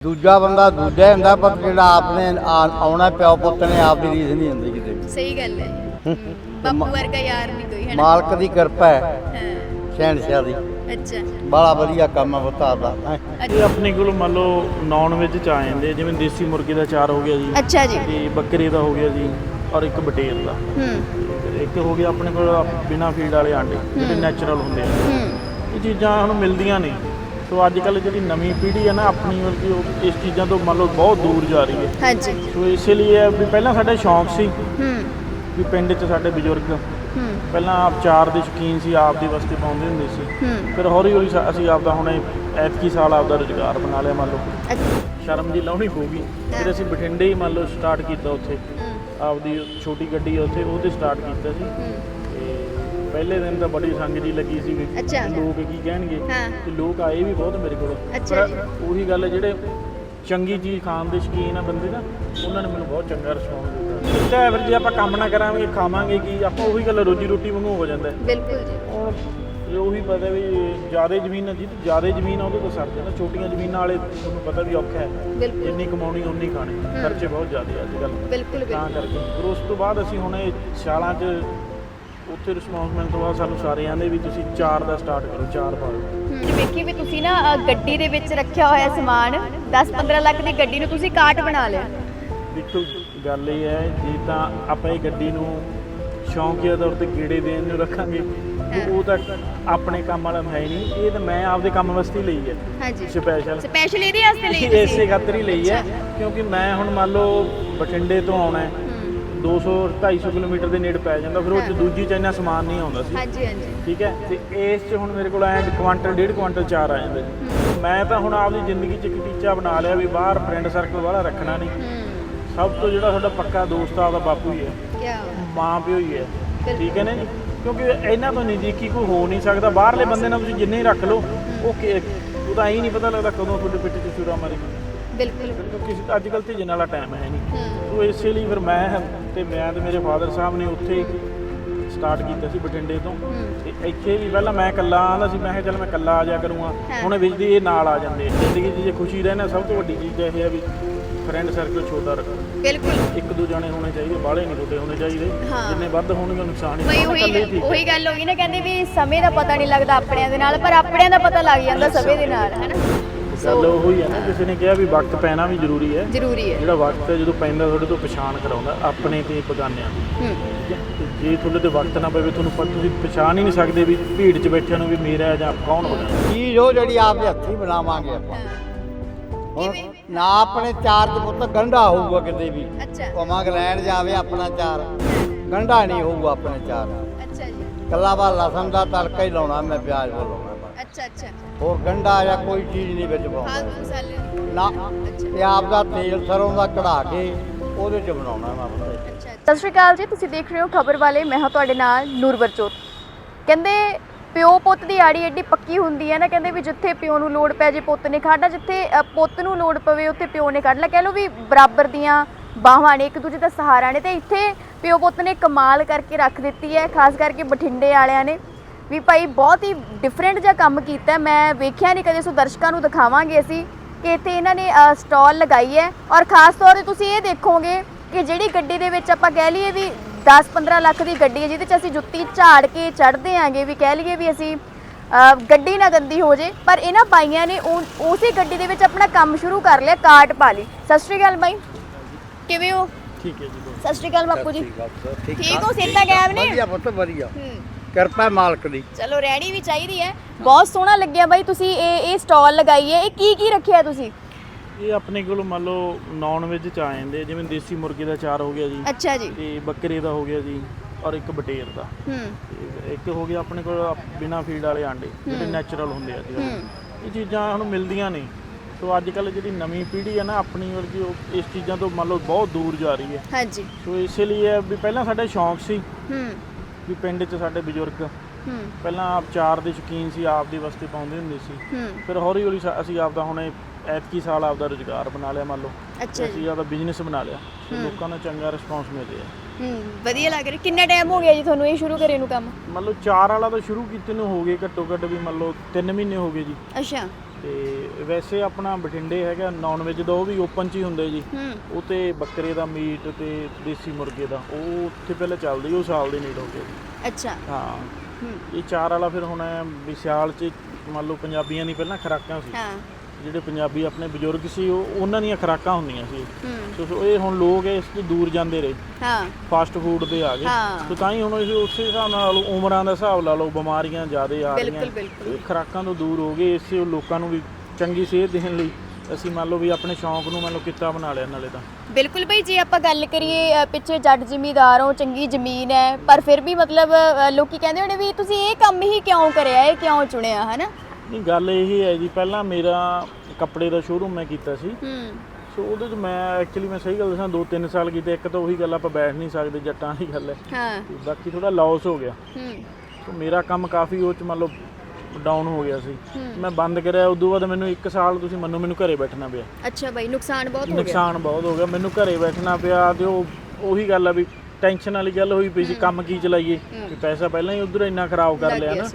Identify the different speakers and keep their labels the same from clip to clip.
Speaker 1: ਦੂਜਾ ਬੰਦਾ ਦੂਜਾ ਹੀ ਹੁੰਦਾ ਪਰ ਜਿਹੜਾ ਆਪਨੇ ਆ- ਆਉਣਾ ਪਿਓ ਪੁੱਤ ਨੇ ਆਪ ਦੀ ਰੀਸ ਨਹੀਂ ਹੁੰਦੀ ਕਿਤੇ ਵੀ।
Speaker 2: ਸਹੀ ਗੱਲ ਹੈ ਹਮ, ਬਾਪੂ ਵਰਗਾ ਯਾਰ ਨਹੀਂ ਕੋਈ ਹੈ ਨਾ?
Speaker 1: ਮਾਲਕ ਦੀ ਕਿਰਪਾ ਹੈ।
Speaker 2: ਹਾਂ,
Speaker 1: ਸ਼ਹਿਨਸ਼ਾਹ ਦੀ।
Speaker 2: ਅੱਛਾ।
Speaker 1: ਬੜਾ ਵਧੀਆ ਕੰਮ ਹੈ। ਬਤਾ ਦਾ
Speaker 3: ਇਹ ਆਪਣੇ ਕੋਲ ਮੰਨ ਲਓ ਨਾਨ ਵੈਜ ਚ ਆ ਜਾਂਦੇ ਜਿਵੇਂ ਦੇਸੀ ਮੁਰਗੇ ਦਾ ਚਾਰ ਹੋ ਗਿਆ ਜੀ।
Speaker 2: ਅੱਛਾ ਜੀ।
Speaker 3: ਤੇ ਬੱਕਰੇ ਦਾ ਹੋ ਗਿਆ ਜੀ ਔਰ ਇੱਕ ਬਟੇਰ ਦਾ।
Speaker 2: ਹੂੰ।
Speaker 3: ਇੱਕ ਹੋ ਗਿਆ ਆਪਣੇ ਕੋਲ ਬਿਨਾ ਫੀਡ ਵਾਲੇ ਆਂਡੇ ਜਿਹੜੇ ਨੈਚੁਰਲ ਹੁੰਦੇ ਆ।
Speaker 2: ਹੂੰ।
Speaker 3: ਇਹ ਚੀਜ਼ਾਂ ਹੁਣ ਮਿਲਦੀਆਂ ਨਹੀਂ ਸੋ ਅੱਜ ਕੱਲ ਜਿਹੜੀ ਨਵੀਂ ਪੀੜ੍ਹੀ ਹੈ ਨਾ ਆਪਣੀ ਵਰਗੀ ਉਹ ਇਸ ਚੀਜ਼ਾਂ ਤੋਂ ਮੰਨ ਲਓ ਬਹੁਤ ਦੂਰ ਜਾ ਰਹੀ ਹੈ।
Speaker 2: ਹਾਂਜੀ।
Speaker 3: ਸੋ ਇਸੇ ਲਈ ਇਹ ਵੀ ਪਹਿਲਾਂ ਸਾਡੇ ਸ਼ੌਂਕ ਸੀ
Speaker 2: ਹੂੰ।
Speaker 3: ਵੀ ਪਿੰਡ 'ਚ ਸਾਡੇ ਬਜ਼ੁਰਗ
Speaker 2: ਹੂੰ।
Speaker 3: ਪਹਿਲਾਂ ਆਪ ਚਾਰ ਦੇ ਸ਼ੌਕੀਨ ਸੀ ਆਪ ਦੀ ਵਸਤੀ ਪਾਉਂਦੇ ਹੁੰਦੇ ਸੀ।
Speaker 2: ਹੂੰ।
Speaker 3: ਫਿਰ ਹੌਲੀ ਹੌਲੀ ਸਾ- ਅਸੀਂ ਆਪਦਾ ਹੁਣ ਐਤਕੀ ਸਾਲ ਆਪਦਾ ਰੁਜ਼ਗਾਰ ਬਣਾ ਲਿਆ ਮੰਨ ਲਓ।
Speaker 2: ਅੱਛਾ।
Speaker 3: ਸ਼ਰਮ ਜੀ ਲਾਉਣੀ ਪਊਗੀ। ਫਿਰ ਅਸੀਂ ਬਠਿੰਡੇ ਹੀ ਮੰਨ ਲਓ ਸਟਾਰਟ ਕੀਤਾ ਉੱਥੇ।
Speaker 2: ਹੂੰ।
Speaker 3: ਆਪਦੀ ਛੋਟੀ ਗੱਡੀ ਹੈ ਉੱਥੇ ਉਹਦੇ ਸਟਾਰਟ ਕੀਤਾ ਸੀ।
Speaker 2: ਹੂੰ।
Speaker 3: ਪਹਿਲੇ ਦਿਨ ਤਾਂ ਬੜੀ ਸੰਗ ਜੀ ਲੱਗੀ ਸੀ
Speaker 2: ਅੱਛਾ।
Speaker 3: ਲੋਕ ਕੀ ਕਹਿਣਗੇ।
Speaker 2: ਹਾਂ।
Speaker 3: ਤੇ ਲੋਕ ਆਏ ਵੀ ਬਹੁਤ ਮੇਰੇ ਕੋਲ।
Speaker 2: ਅੱਛਾ ਜੀ।
Speaker 3: ਉਹੀ ਗੱਲ ਹੈ ਜਿਹੜੇ ਚੰਗੀ ਚੀਜ਼ ਖਾਣ ਦੇ ਸ਼ੌਕੀਨ ਆ ਬੰਦੇ ਨਾ ਉਹਨਾਂ ਨੇ ਮੈਨੂੰ ਬਹੁਤ ਚੰਗਾ ਰਿਸਪੌਂਸ ਦਿੱਤਾ। ਦਿੱਤਾ ਫਿਰ ਜੇ ਆਪਾਂ ਕੰਮ ਨਾ ਕਰਾਂਗੇ ਖਾਵਾਂਗੇ ਕੀ ਆਪਾਂ ਉਹੀ ਗੱਲ ਰੋਜੀ ਰੋਟੀ ਵਾਂਗੂ ਹੋ ਜਾਂਦਾ। ਹੈ।
Speaker 2: ਬਿਲਕੁਲ ਜੀ।
Speaker 3: ਹੁਣ ਇਹ ਉਹੀ ਪਤਾ ਵੀ ਜ਼ਿਆਦਾ ਜ਼ਮੀਨ ਹੈ ਜਿਹਦੀ ਜ਼ਿਆਦਾ ਜ਼ਮੀਨ ਆ ਉਹਦੇ ਤੋਂ ਸਰ ਜਾਂਦਾ। ਛੋਟੀਆਂ ਜ਼ਮੀਨਾਂ ਵਾਲੇ ਤੁਹਾਨੂੰ ਪਤਾ ਵੀ ਔਖਾ ਹੈ।
Speaker 2: ਬਿਲਕੁਲ।
Speaker 3: ਜਿੰਨੀ ਕਮਾਉਣੀ ਉਨੀ ਖਾਣੀ। ਖਰਚੇ ਬਹੁਤ ਜ਼ਿਆਦਾ ਅੱਜ ਕੱਲ੍ਹ।
Speaker 2: ਬਿਲਕੁਲ
Speaker 3: ਤਾਂ ਕਰਕੇ। ਫਿਰ ਉਸ ਤੋਂ ਬਾਅਦ ਅਸੀਂ ਹੁਣ ਇਹ ਸਿਆਲਾਂ 'ਚ ਉੱਥੇ ਰਿਸਪੌਂਸ ਮਿਲਣ ਤੋਂ ਬਾਅਦ ਸਾਨੂੰ ਸਾਰੇ ਆਂਦੇ ਵੀ ਤੁਸੀਂ ਚਾਰ ਦਾ ਸਟਾਰਟ ਕਰੋ ਚਾਰ ਪਾ ਲਓ
Speaker 2: ਹੂੰ ਵੇਖੀ ਵੀ ਤੁਸੀਂ ਨਾ ਅ, ਗੱਡੀ ਦੇ ਵਿੱਚ ਰੱਖਿਆ ਹੋਇਆ ਸਮਾਨ 10-15 ਲੱਖ ਦੀ ਗੱਡੀ ਨੂੰ ਤੁਸੀਂ ਕਾਟ ਬਣਾ ਲਿਆ।
Speaker 3: ਦੇਖੋ ਗੱਲ ਇਹ ਹੈ ਜੇ ਤਾਂ ਆਪਾਂ ਇਹ ਗੱਡੀ ਨੂੰ ਸ਼ੌਂਕੀਆ ਤੌਰ ਤੇ ਗੇੜੇ ਦੇਣ ਨੂੰ ਰੱਖਾਂਗੇ ਤੇ ਉਹ ਤਾਂ ਆਪਣੇ ਕੰਮ ਵਾਲਾ ਹੈ ਨਹੀਂ। ਇਹ ਤਾਂ ਮੈਂ ਆਪਦੇ ਕੰਮ ਵਾਸਤੇ ਹੀ ਲਈ ਹੈ।
Speaker 2: ਹਾਂਜੀ।
Speaker 3: ਸਪੈਸ਼ਲ
Speaker 2: ਸਪੈਸ਼ਲ ਇਹਦੇ ਵਾਸਤੇ ਲਈ ਤੁਸੀਂ?
Speaker 3: ਇਸੇ ਖਾਤਰ ਹੀ ਲਈ ਹੈ ਕਿਉਂਕਿ ਮੈਂ ਹੁਣ ਮੰਨ ਲਓ ਬਠਿੰਡੇ ਤੋਂ ਆਉਣਾ ਹੂੰ 200 250 ਕਿਲੋਮੀਟਰ ਦੇ ਨੇੜੇ ਪੈ ਜਾਂਦਾ ਫਿਰ ਉਹ 'ਚ ਦੂਜੀ ਚ ਇੰਨਾ ਸਮਾਨ ਨਹੀਂ ਆਉਂਦਾ ਸੀ।
Speaker 2: ਹਾਂਜੀ ਹਾਂਜੀ।
Speaker 3: ਠੀਕ ਹੈ? ਤੇ ਇਸ 'ਚ ਹੁਣ ਮੇਰੇ ਕੋਲ ਐਂ ਕੁਆਂਟਲ ਡੇਢ ਕੁਆਂਟਲ ਚਾਰ ਆ ਜਾਂਦਾ ਮੈਂ ਤਾਂ ਹੁਣ ਆਪਦੀ ਜ਼ਿੰਦਗੀ 'ਚ ਇੱਕ ਟੀਚਾ ਬਣਾ ਲਿਆ ਵੀ ਬਾਹਰ ਫਰੈਂਡ ਸਰਕਲ ਵਾਲਾ ਰੱਖਣਾ ਨਹੀਂ।
Speaker 2: ਹੂੰ।
Speaker 3: ਸਭ ਤੋਂ ਜਿਹੜਾ ਸਾਡਾ ਪੱਕਾ ਦੋਸਤ ਆ ਉਹਦਾ ਬਾਪੂ ਹੀ ਹੈ।
Speaker 2: ਕੀ
Speaker 3: ਮਾਂ ਪਿਓ ਹੀ ਹੈ। ਠੀਕ ਹੈ ਨਾ ਜੀ? ਕਿਉਂਕਿ ਇਹਨਾਂ ਤੋਂ ਨਜ਼ਦੀਕੀ ਕੋਈ ਹੋ ਨਹੀਂ ਸਕਦਾ। ਬਾਹਰਲੇ ਬੰਦੇ ਨਾਲ ਤੁਸੀਂ ਜਿੰਨੇ ਹੀ ਰੱਖ ਲਓ ਉਹ ਕਿ ਉਹ ਤਾਂ ਐਂ ਨਹੀਂ ਪਤਾ ਲੱਗਦਾ ਕਦੋਂ ਤੁਹਾਡੇ ਪਿੱਠ 'ਚ ਛੁਰਾ ਮਾਰੇ
Speaker 2: ਬਿਲਕੁਲ।
Speaker 3: ਕਿਉਂਕਿ ਅੱਜ ਕੱਲ੍ਹ ਤੇ ਜਿੰਨਾ ਵਾਲਾ ਟਾਈਮ ਹੈ ਨਹੀਂ। ਸੋ ਇਸੇ ਲਈ ਫਿਰ ਮੈਂ ਤੇ ਮੈਂ ਤੇ ਮੇਰੇ ਫਾਦਰ ਸਾਹਿਬ ਨੇ ਉੱਥੇ ਸਟਾਰਟ ਕੀਤਾ ਸੀ ਬਠਿੰਡੇ ਤੋਂ। ਤੇ ਇੱਥੇ ਵੀ ਪਹਿਲਾਂ ਮੈਂ ਇਕੱਲਾ ਆਂਦਾ ਸੀ ਮੈਂ ਕਿਹਾ ਚੱਲ ਮੈਂ ਇਕੱਲਾ ਆ ਜਾ ਕਰੂੰਗਾ। ਹੁਣ ਵਿੱਚ ਦੀ ਇਹ ਨਾਲ ਆ ਜਾਂਦੇ। ਜ਼ਿੰਦਗੀ 'ਚ ਜੇ ਖੁਸ਼ੀ ਰਹਿਣਾ ਸਭ ਤੋਂ ਵੱਡੀ ਚੀਜ਼ ਇਹ ਹੈ ਵੀ ਫਰੈਂਡ ਸਰਕਲ ਛੋਟਾ ਰੱਖੋ।
Speaker 2: ਬਿਲਕੁਲ।
Speaker 3: ਇੱਕ ਦੋ ਜਾਣੇ ਹੋਣੇ ਚਾਹੀਦੇ ਬਾਹਲੇ ਨਹੀਂ ਛੋਟੇ ਹੋਣੇ ਚਾਹੀਦੇ। ਜਿੰਨੇ ਵੱਧ ਹੋਣਗੇ ਨੁਕਸਾਨ ਹੀ
Speaker 2: ਉਹੀ। ਉਹੀ ਗੱਲ ਹੋ ਗਈ ਨਾ ਕਹਿੰਦੇ ਵੀ ਸਮੇਂ ਦਾ ਪਤਾ ਨਹੀਂ ਲੱਗਦਾ ਆਪਣਿਆਂ ਦੇ ਨਾਲ ਪਰ ਆਪਣਿਆਂ ਦਾ ਪਤਾ ਲੱਗ ਜਾਂਦਾ ਸਮੇਂ ਦੇ ਨਾਲ ਹੈਨਾ
Speaker 3: ਗੱਲ ਉਹ ਹੀ ਹੈ। ਨਾ ਕਿਸੇ ਨੇ ਕਿਹਾ ਵੀ ਵਕਤ ਪੈਣਾ ਵੀ ਜ਼ਰੂਰੀ ਹੈ।
Speaker 2: ਜ਼ਰੂਰੀ ਹੈ।
Speaker 3: ਜਿਹੜਾ ਵਕਤ ਹੈ ਜਦੋਂ ਪੈਂਦਾ ਤੁਹਾਡੇ ਤੋਂ ਪਛਾਣ ਕਰਾਉਂਦਾ ਆਪਣੇ ਤੇ ਬਗਾਨਿਆਂ? ਤੇ ਜੇ ਤੁਹਾਡੇ ਤੇ ਵਕਤ ਨਾ ਪਵੇ ਤੁਹਾਨੂੰ ਪਤਾ ਤੁਸੀਂ ਪਛਾਣ ਹੀ ਨਹੀਂ ਸਕਦੇ ਵੀ ਭੀੜ 'ਚ ਬੈਠਿਆਂ ਨੂੰ ਵੀ ਮੇਰਾ ਜਾਂ ਕੌਣ ਬਣਾ
Speaker 1: ਚੀਜ਼ ਉਹ ਜਿਹੜੀ ਆਪਦੇ ਹੱਥੀਂ ਬਣਾਵਾਂਗੇ ਆਪਾਂ। ਹੁਣ? ਨਾ ਆਪਣੇ ਚਾਰ ਚ ਪੁੱਤ ਗੰਢਾ ਹੋਊਗਾ ਕਿਤੇ ਵੀ।
Speaker 2: ਅੱਛਾ।
Speaker 1: ਭਾਵੇਂ ਇੰਗਲੈਂਡ ਜਾਵੇ ਆਪਣਾ ਚਾਰ। ਗੰਢਾ ਨਹੀਂ ਹੋਊਗਾ ਆਪਣੇ ਚਾਰ।
Speaker 2: ਅੱਛਾ ਜੀ।
Speaker 1: ਕੱਲਾ ਬਾ ਲਸਣ ਦਾ ਤੜਕਾ ਹੀ ਲਾਉਣਾ ਮੈਂ ਪਿਆਜ਼ ਉਹ ਲਾਉਣਾ।
Speaker 2: ਅੱਛਾ ਅੱਛਾ।
Speaker 1: ਹੋਰ ਗੰਢਾ ਜਾਂ ਕੋਈ ਚੀਜ਼ ਨਹੀਂ ਵਿੱਚ
Speaker 2: ਹਾਂ
Speaker 1: ਪਾਉਂਦਾ
Speaker 2: ਮਸਾਲੇ।
Speaker 1: ਨਾ
Speaker 2: ਅੱਛਾ।
Speaker 1: ਇਹ ਆਪਦਾ ਤੇਲ ਸਰੋਂ ਦਾ ਕਢਾ ਕੇ ਉਹਦੇ ਚ ਬਣਾਉਣਾ ਮੈਂ ਬੰਦੇ
Speaker 2: ਅੱਛਾ ਸਤਿ ਸ਼੍ਰੀ ਅਕਾਲ ਜੀ ਤੁਸੀਂ ਦੇਖ ਰਹੇ ਹੋ ਖਬਰ ਵਾਲੇ ਮੈਂ ਹਾਂ ਤੁਹਾਡੇ ਨਾਲ ਨੂਰਵਰਜੋਤ ਕਹਿੰਦੇ ਪਿਓ ਪੁੱਤ ਦੀ ਆੜੀ ਐਡੀ ਪੱਕੀ ਹੁੰਦੀ ਹੈ ਨਾ ਕਹਿੰਦੇ ਵੀ ਜਿੱਥੇ ਪਿਓ ਨੂੰ ਲੋੜ ਪੈ ਜੇ ਪੁੱਤ ਨੇ ਖੜਨਾ ਜਿੱਥੇ ਅ, ਪੁੱਤ ਨੂੰ ਲੋੜ ਪਵੇ ਉੱਥੇ ਪਿਓ ਨੇ ਕੱਢ ਲਾ ਕਹਿ ਲਓ ਵੀ ਬਰਾਬਰ ਦੀਆਂ ਬਾਹਾਂ ਨੇ ਇੱਕ ਦੂਜੇ ਦਾ ਸਹਾਰਾ ਨੇ ਤੇ ਇੱਥੇ ਪਿਓ ਪੁੱਤ ਨੇ ਕਮਾਲ ਕਰਕੇ ਰੱਖ ਦਿੱਤੀ ਹੈ ਖਾਸ ਕਰਕੇ ਬਠਿੰਡੇ ਵਾਲਿਆਂ ਨੇ। ਵੀ ਭਾਈ ਬਹੁਤ ਹੀ ਡਿਫਰੈਂਟ ਜਿਹਾ ਕੰਮ ਕੀਤਾ। ਮੈਂ ਵੇਖਿਆ ਨਹੀਂ ਕਦੇ ਸੋ ਦਰਸ਼ਕਾਂ ਨੂੰ ਦਿਖਾਵਾਂਗੇ ਅਸੀਂ ਕਿ ਇੱਥੇ ਇਹਨਾਂ ਨੇ ਸਟਾਲ ਲਗਾਈ ਹੈ। ਔਰ ਖਾਸ ਤੌਰ ਤੇ ਤੁਸੀਂ ਇਹ ਦੇਖੋਗੇ ਕਿ ਜਿਹੜੀ ਗੱਡੀ ਦੇ ਵਿੱਚ ਆਪਾਂ ਕਹਿ ਲਈਏ ਵੀ 10-15 ਲੱਖ ਦੀ ਗੱਡੀ ਹੈ ਜਿਹਦੇ 'ਚ ਅਸੀਂ ਜੁੱਤੀ ਝਾੜ ਕੇ ਚੜ੍ਹਦੇ ਆਂਗੇ ਵੀ ਕਹਿ ਲਈਏ ਵੀ ਅਸੀਂ ਗੱਡੀ ਨਾ ਗੰਦੀ ਹੋ ਜੇ। ਪਰ ਇਹਨਾਂ ਬਾਈਆਂ ਨੇ ਉਸੇ ਗੱਡੀ ਦੇ ਵਿੱਚ ਆਪਣਾ ਕੰਮ ਸ਼ੁਰੂ ਕਰ ਲਿਆ ਕਾਟ ਪਾ ਲਈ। ਸਤਿ ਸ਼੍ਰੀ ਅਕਾਲ ਬਾਈ। ਕਿਵੇਂ ਹੋ?
Speaker 3: ਠੀਕ ਹੈ ਜੀ।
Speaker 2: ਸਤਿ ਸ਼੍ਰੀ ਅਕਾਲ ਬਾਪੂ ਜੀ।
Speaker 1: ਠੀਕ
Speaker 2: ਠੀਕ ਹੋ? ਸਿੱਧਾ ਗਾਇਬ ਨੇ?
Speaker 1: ਵਧੀਆ ਪੁੱਤ ਵਧੀਆ।
Speaker 2: ਹੂੰ।
Speaker 1: ਕਿਰਪਾ ਮਾਲਕ ਦੀ।
Speaker 2: ਚਲੋ ਰੈਡੀ ਵੀ ਚਾਹੀਦੀ ਹੈ। ਬਹੁਤ ਸੋਹਣਾ ਲੱਗਿਆ ਬਾਈ ਤੁਸੀਂ ਇਹ ਇਹ ਸਟਾਲ ਲਗਾਈ ਹੈ ਇਹ ਕੀ ਕੀ ਰੱਖਿਆ ਤੁਸੀਂ?
Speaker 3: ਇਹ ਆਪਣੇ ਕੋਲ ਮੰਨ ਲਓ ਨਾਨ ਵੈਜ ਚ ਆ ਜਾਂਦੇ ਜਿਵੇਂ ਦੇਸੀ ਮੁਰਗੇ ਦਾ ਚਾਰ ਹੋ ਗਿਆ ਜੀ
Speaker 2: ਅੱਛਾ ਜੀ।
Speaker 3: ਤੇ ਬੱਕਰੇ ਦਾ ਹੋ ਗਿਆ ਜੀ ਔਰ ਇੱਕ ਬਟੇਰ ਦਾ।
Speaker 2: ਹੂੰ।
Speaker 3: ਤੇ ਇੱਕ ਹੋ ਗਿਆ ਆਪਣੇ ਕੋਲ ਬਿਨਾ ਫੀਡ ਵਾਲੇ ਆਂਡੇ ਜਿਹੜੇ ਨੈਚੁਰਲ ਹੁੰਦੇ ਆ ਜੀ ਇਹ ਚੀਜ਼ਾਂ ਹੁਣ ਮਿਲਦੀਆਂ ਨਹੀਂ ਸੋ ਅੱਜ ਕੱਲ ਜਿਹੜੀ ਨਵੀਂ ਪੀੜ੍ਹੀ ਹੈ ਨਾ ਆਪਣੀ ਵਰਗੀ ਉਹ ਇਸ ਚੀਜ਼ਾਂ ਤੋਂ ਮੰਨ ਲਓ ਬਹੁਤ ਦੂਰ ਜਾ ਰਹੀ ਹੈ।
Speaker 2: ਹਾਂਜੀ।
Speaker 3: ਸੋ ਇਸੇ ਲਈ ਇਹ ਵੀ ਪਹਿਲਾਂ ਸਾਡੇ ਸ਼ੌਂਕ ਸੀ
Speaker 2: ਹੂੰ।
Speaker 3: ਵੀ ਪਿੰਡ 'ਚ ਸਾਡੇ ਬਜ਼ੁਰਗ
Speaker 2: ਹੂੰ।
Speaker 3: ਪਹਿਲਾਂ ਆਪ ਚਾਰ ਦੇ ਸ਼ੌਕੀਨ ਸੀ ਆਪ ਦੀ ਵਸਤੀ ਪਾਉਂਦੇ ਹੁੰਦੇ ਸੀ।
Speaker 2: ਹੂੰ।
Speaker 3: ਫਿਰ ਹੌਲੀ ਹੌਲੀ ਸਾ- ਅਸੀਂ ਆਪਦਾ ਹੁਣ ਇਹ ਐਤਕੀ ਸਾਲ ਆਪਦਾ ਰੁਜ਼ਗਾਰ ਬਣਾ ਲਿਆ ਮੰਨ ਲਓ।
Speaker 2: ਅੱਛਾ ਜੀ।
Speaker 3: ਅਸੀਂ ਬਿਜ਼ਨਸ ਬਣਾ ਲਿਆ। ਤੇ ਲੋਕਾਂ ਦਾ ਚੰਗਾ ਰਿਸਪੌਂਸ ਮਿਲ ਰਿਹਾ।
Speaker 2: ਹੂੰ ਵਧੀਆ ਲੱਗ ਰਿਹਾ। ਕਿੰਨਾ ਟਾਈਮ ਹੋ ਗਿਆ ਜੀ ਤੁਹਾਨੂੰ ਇਹ ਸ਼ੁਰੂ ਕਰੇ ਨੂੰ ਕੰਮ?
Speaker 3: ਮੰਨ ਲਓ ਚਾਰ ਵਾਲਾ ਤਾਂ ਸ਼ੁਰੂ ਕੀਤੇ ਨੂੰ ਹੋ ਗਏ ਘੱਟੋ ਘੱਟ ਵੀ ਮੰਨ ਲਓ 3 ਮਹੀਨੇ ਹੋ ਗਏ ਜੀ।
Speaker 2: ਅੱਛਾ।
Speaker 3: ਤੇ ਵੈਸੇ ਆਪਣਾ ਬਠਿੰਡੇ ਹੈਗਾ ਨਾਨ ਵੈਜ ਦਾ ਉਹ ਵੀ ਓਪਨ ਚ ਹੀ ਹੁੰਦੇ ਜੀ। ਉਹ ਤੇ ਬੱਕਰੇ ਦਾ ਮੀਟ ਤੇ ਦੇਸੀ ਮੁਰਗੇ ਦਾ ਉਹ ਉੱਥੇ ਪਹਿਲਾਂ ਚੱਲਦੀ ਉਹ ਸਾਲ ਦੇ ਨੀਡ ਹੋ ਗਏ
Speaker 2: ਅੱਛਾ।
Speaker 3: ਹਾਂ। ਇਹ ਚਾਰ ਵਾਲਾ ਫਿਰ ਹੁਣ ਐਂ ਵੀ ਸਿਆਲ ਚ ਮੰਨ ਲਓ ਪੰਜਾਬੀਆਂ ਦੀ ਪਹਿਲਾਂ ਖੁਰਾਕਾਂ ਸੀ।
Speaker 2: ਹਾਂ।
Speaker 3: ਜਿਹੜੇ ਪੰਜਾਬੀ ਆਪਣੇ ਬਜ਼ੁਰਗ ਸੀ ਉਹ ਉਹਨਾਂ ਦੀਆਂ ਖੁਰਾਕਾਂ ਹੁੰਦੀਆਂ ਸੀ। ਸੋ ਸੋ ਇਹ ਹੁਣ ਲੋਕ ਇਸ ਤੋਂ ਦੂਰ ਜਾਂਦੇ ਰਹੇ।
Speaker 2: ਹਾਂ।
Speaker 3: ਫਾਸਟ ਫੂਡ ਦੇ ਆ ਗਏ। ਸੋ ਤਾਂ ਹੀ ਹੁਣ ਅਸੀਂ ਉਸੇ ਹਿਸਾਬ ਨਾਲ ਉਮਰਾਂ ਦਾ ਹਿਸਾਬ ਲਾ ਲਓ ਬਿਮਾਰੀਆਂ ਜ਼ਿਆਦਾ ਆ ਰਹੀਆਂ।
Speaker 2: ਬਿਲਕੁਲ ਬਿਲਕੁਲ।
Speaker 3: ਇਹ ਖੁਰਾਕਾਂ ਤੋਂ ਦੂਰ ਹੋ ਗਏ ਇਸੇ ਲੋਕਾਂ ਨੂੰ ਵੀ ਚੰਗੀ ਸਿਹਤ ਦੇਣ ਲਈ ਅਸੀਂ ਮੰਨ ਲਓ ਵੀ ਆਪਣੇ ਸ਼ੌਂਕ ਨੂੰ ਮੰਨ ਲਓ ਕਿੱਤਾ ਬਣਾ ਲਿਆ ਨਾਲੇ ਤਾਂ।
Speaker 2: ਬਿਲਕੁਲ ਭਾਈ ਜੇ ਆਪਾਂ ਗੱਲ ਕਰੀਏ ਪਿੱਛੇ ਜੱਟ ਜ਼ਿਮੀਦਾਰ ਚੰਗੀ ਜ਼ਮੀਨ ਹੈ ਪਰ ਫਿਰ ਵੀ ਮਤਲਬ ਲੋਕੀ ਕਹਿੰਦੇ ਹੋਣੇ ਵੀ ਤੁਸੀਂ ਇਹ ਕੰਮ ਹੀ ਕਿਉਂ ਕਰਿਆ ਇਹ ਕਿਉਂ ਚੁਣਿਆ ਹਨਾ?
Speaker 3: ਨਹੀਂ ਗੱਲ ਇਹ ਹੈ ਜੀ ਪਹਿਲਾਂ ਮੇਰਾ ਕੱਪੜੇ ਦਾ ਸ਼ੋਰੂਮ ਮੈਂ ਕੀਤਾ ਸੀ।
Speaker 2: ਹੂੰ।
Speaker 3: ਸੋ ਉਹਦੇ 'ਚ ਮੈਂ ਐਕਚੁਅਲੀ ਮੈਂ ਸਹੀ ਗੱਲ ਦੱਸਾਂ 2-3 ਸਾਲ ਕੀਤੇ ਇੱਕ ਤਾਂ ਉਹੀ ਗੱਲ ਆਪਾਂ ਬੈਠ ਨਹੀਂ ਸਕਦੇ ਜੱਟਾਂ ਦੀ ਗੱਲ ਹੈ।
Speaker 2: ਹਾਂ।
Speaker 3: ਤੇ ਬਾਕੀ ਥੋੜਾ ਲਾਸ ਹੋ ਗਿਆ।
Speaker 2: ਹੂੰ।
Speaker 3: ਸੋ ਮੇਰਾ ਕੰਮ ਕਾਫੀ ਉਹ ਚ ਮੰਨ ਲਓ ਡਾਊਨ ਹੋ ਗਿਆ ਸੀ। ਮੈਂ ਬੰਦ ਕਰਿਆ ਉਦੋਂ ਬਾਅਦ ਮੈਨੂੰ 1 ਸਾਲ ਤੁਸੀਂ ਮੰਨੋ ਮੈਨੂੰ ਘਰੇ ਬੈਠਣਾ ਪਿਆ।
Speaker 2: ਅੱਛਾ ਭਾਈ ਨੁਕਸਾਨ ਬਹੁਤ ਹੋ ਗਿਆ।
Speaker 3: ਨੁਕਸਾਨ ਬਹੁਤ ਹੋ ਗਿਆ ਮੈਨੂੰ ਘਰੇ ਬੈਠਣਾ ਪਿਆ ਤੇ ਉਹ ਉਹੀ ਗੱਲ ਆ ਵੀ ਟੈਨਸ਼ਨ ਵਾਲੀ ਗੱਲ ਹੋਈ ਪਈ ਸੀ ਕੰਮ ਕੀ ਚਲਾਈਏ? ਵੀ ਪੈਸਾ ਪਹਿਲਾਂ ਹੀ ਉਧਰ ਇੰਨਾ ਖਰਾਬ ਕਰ ਲਿਆ ਨਾ।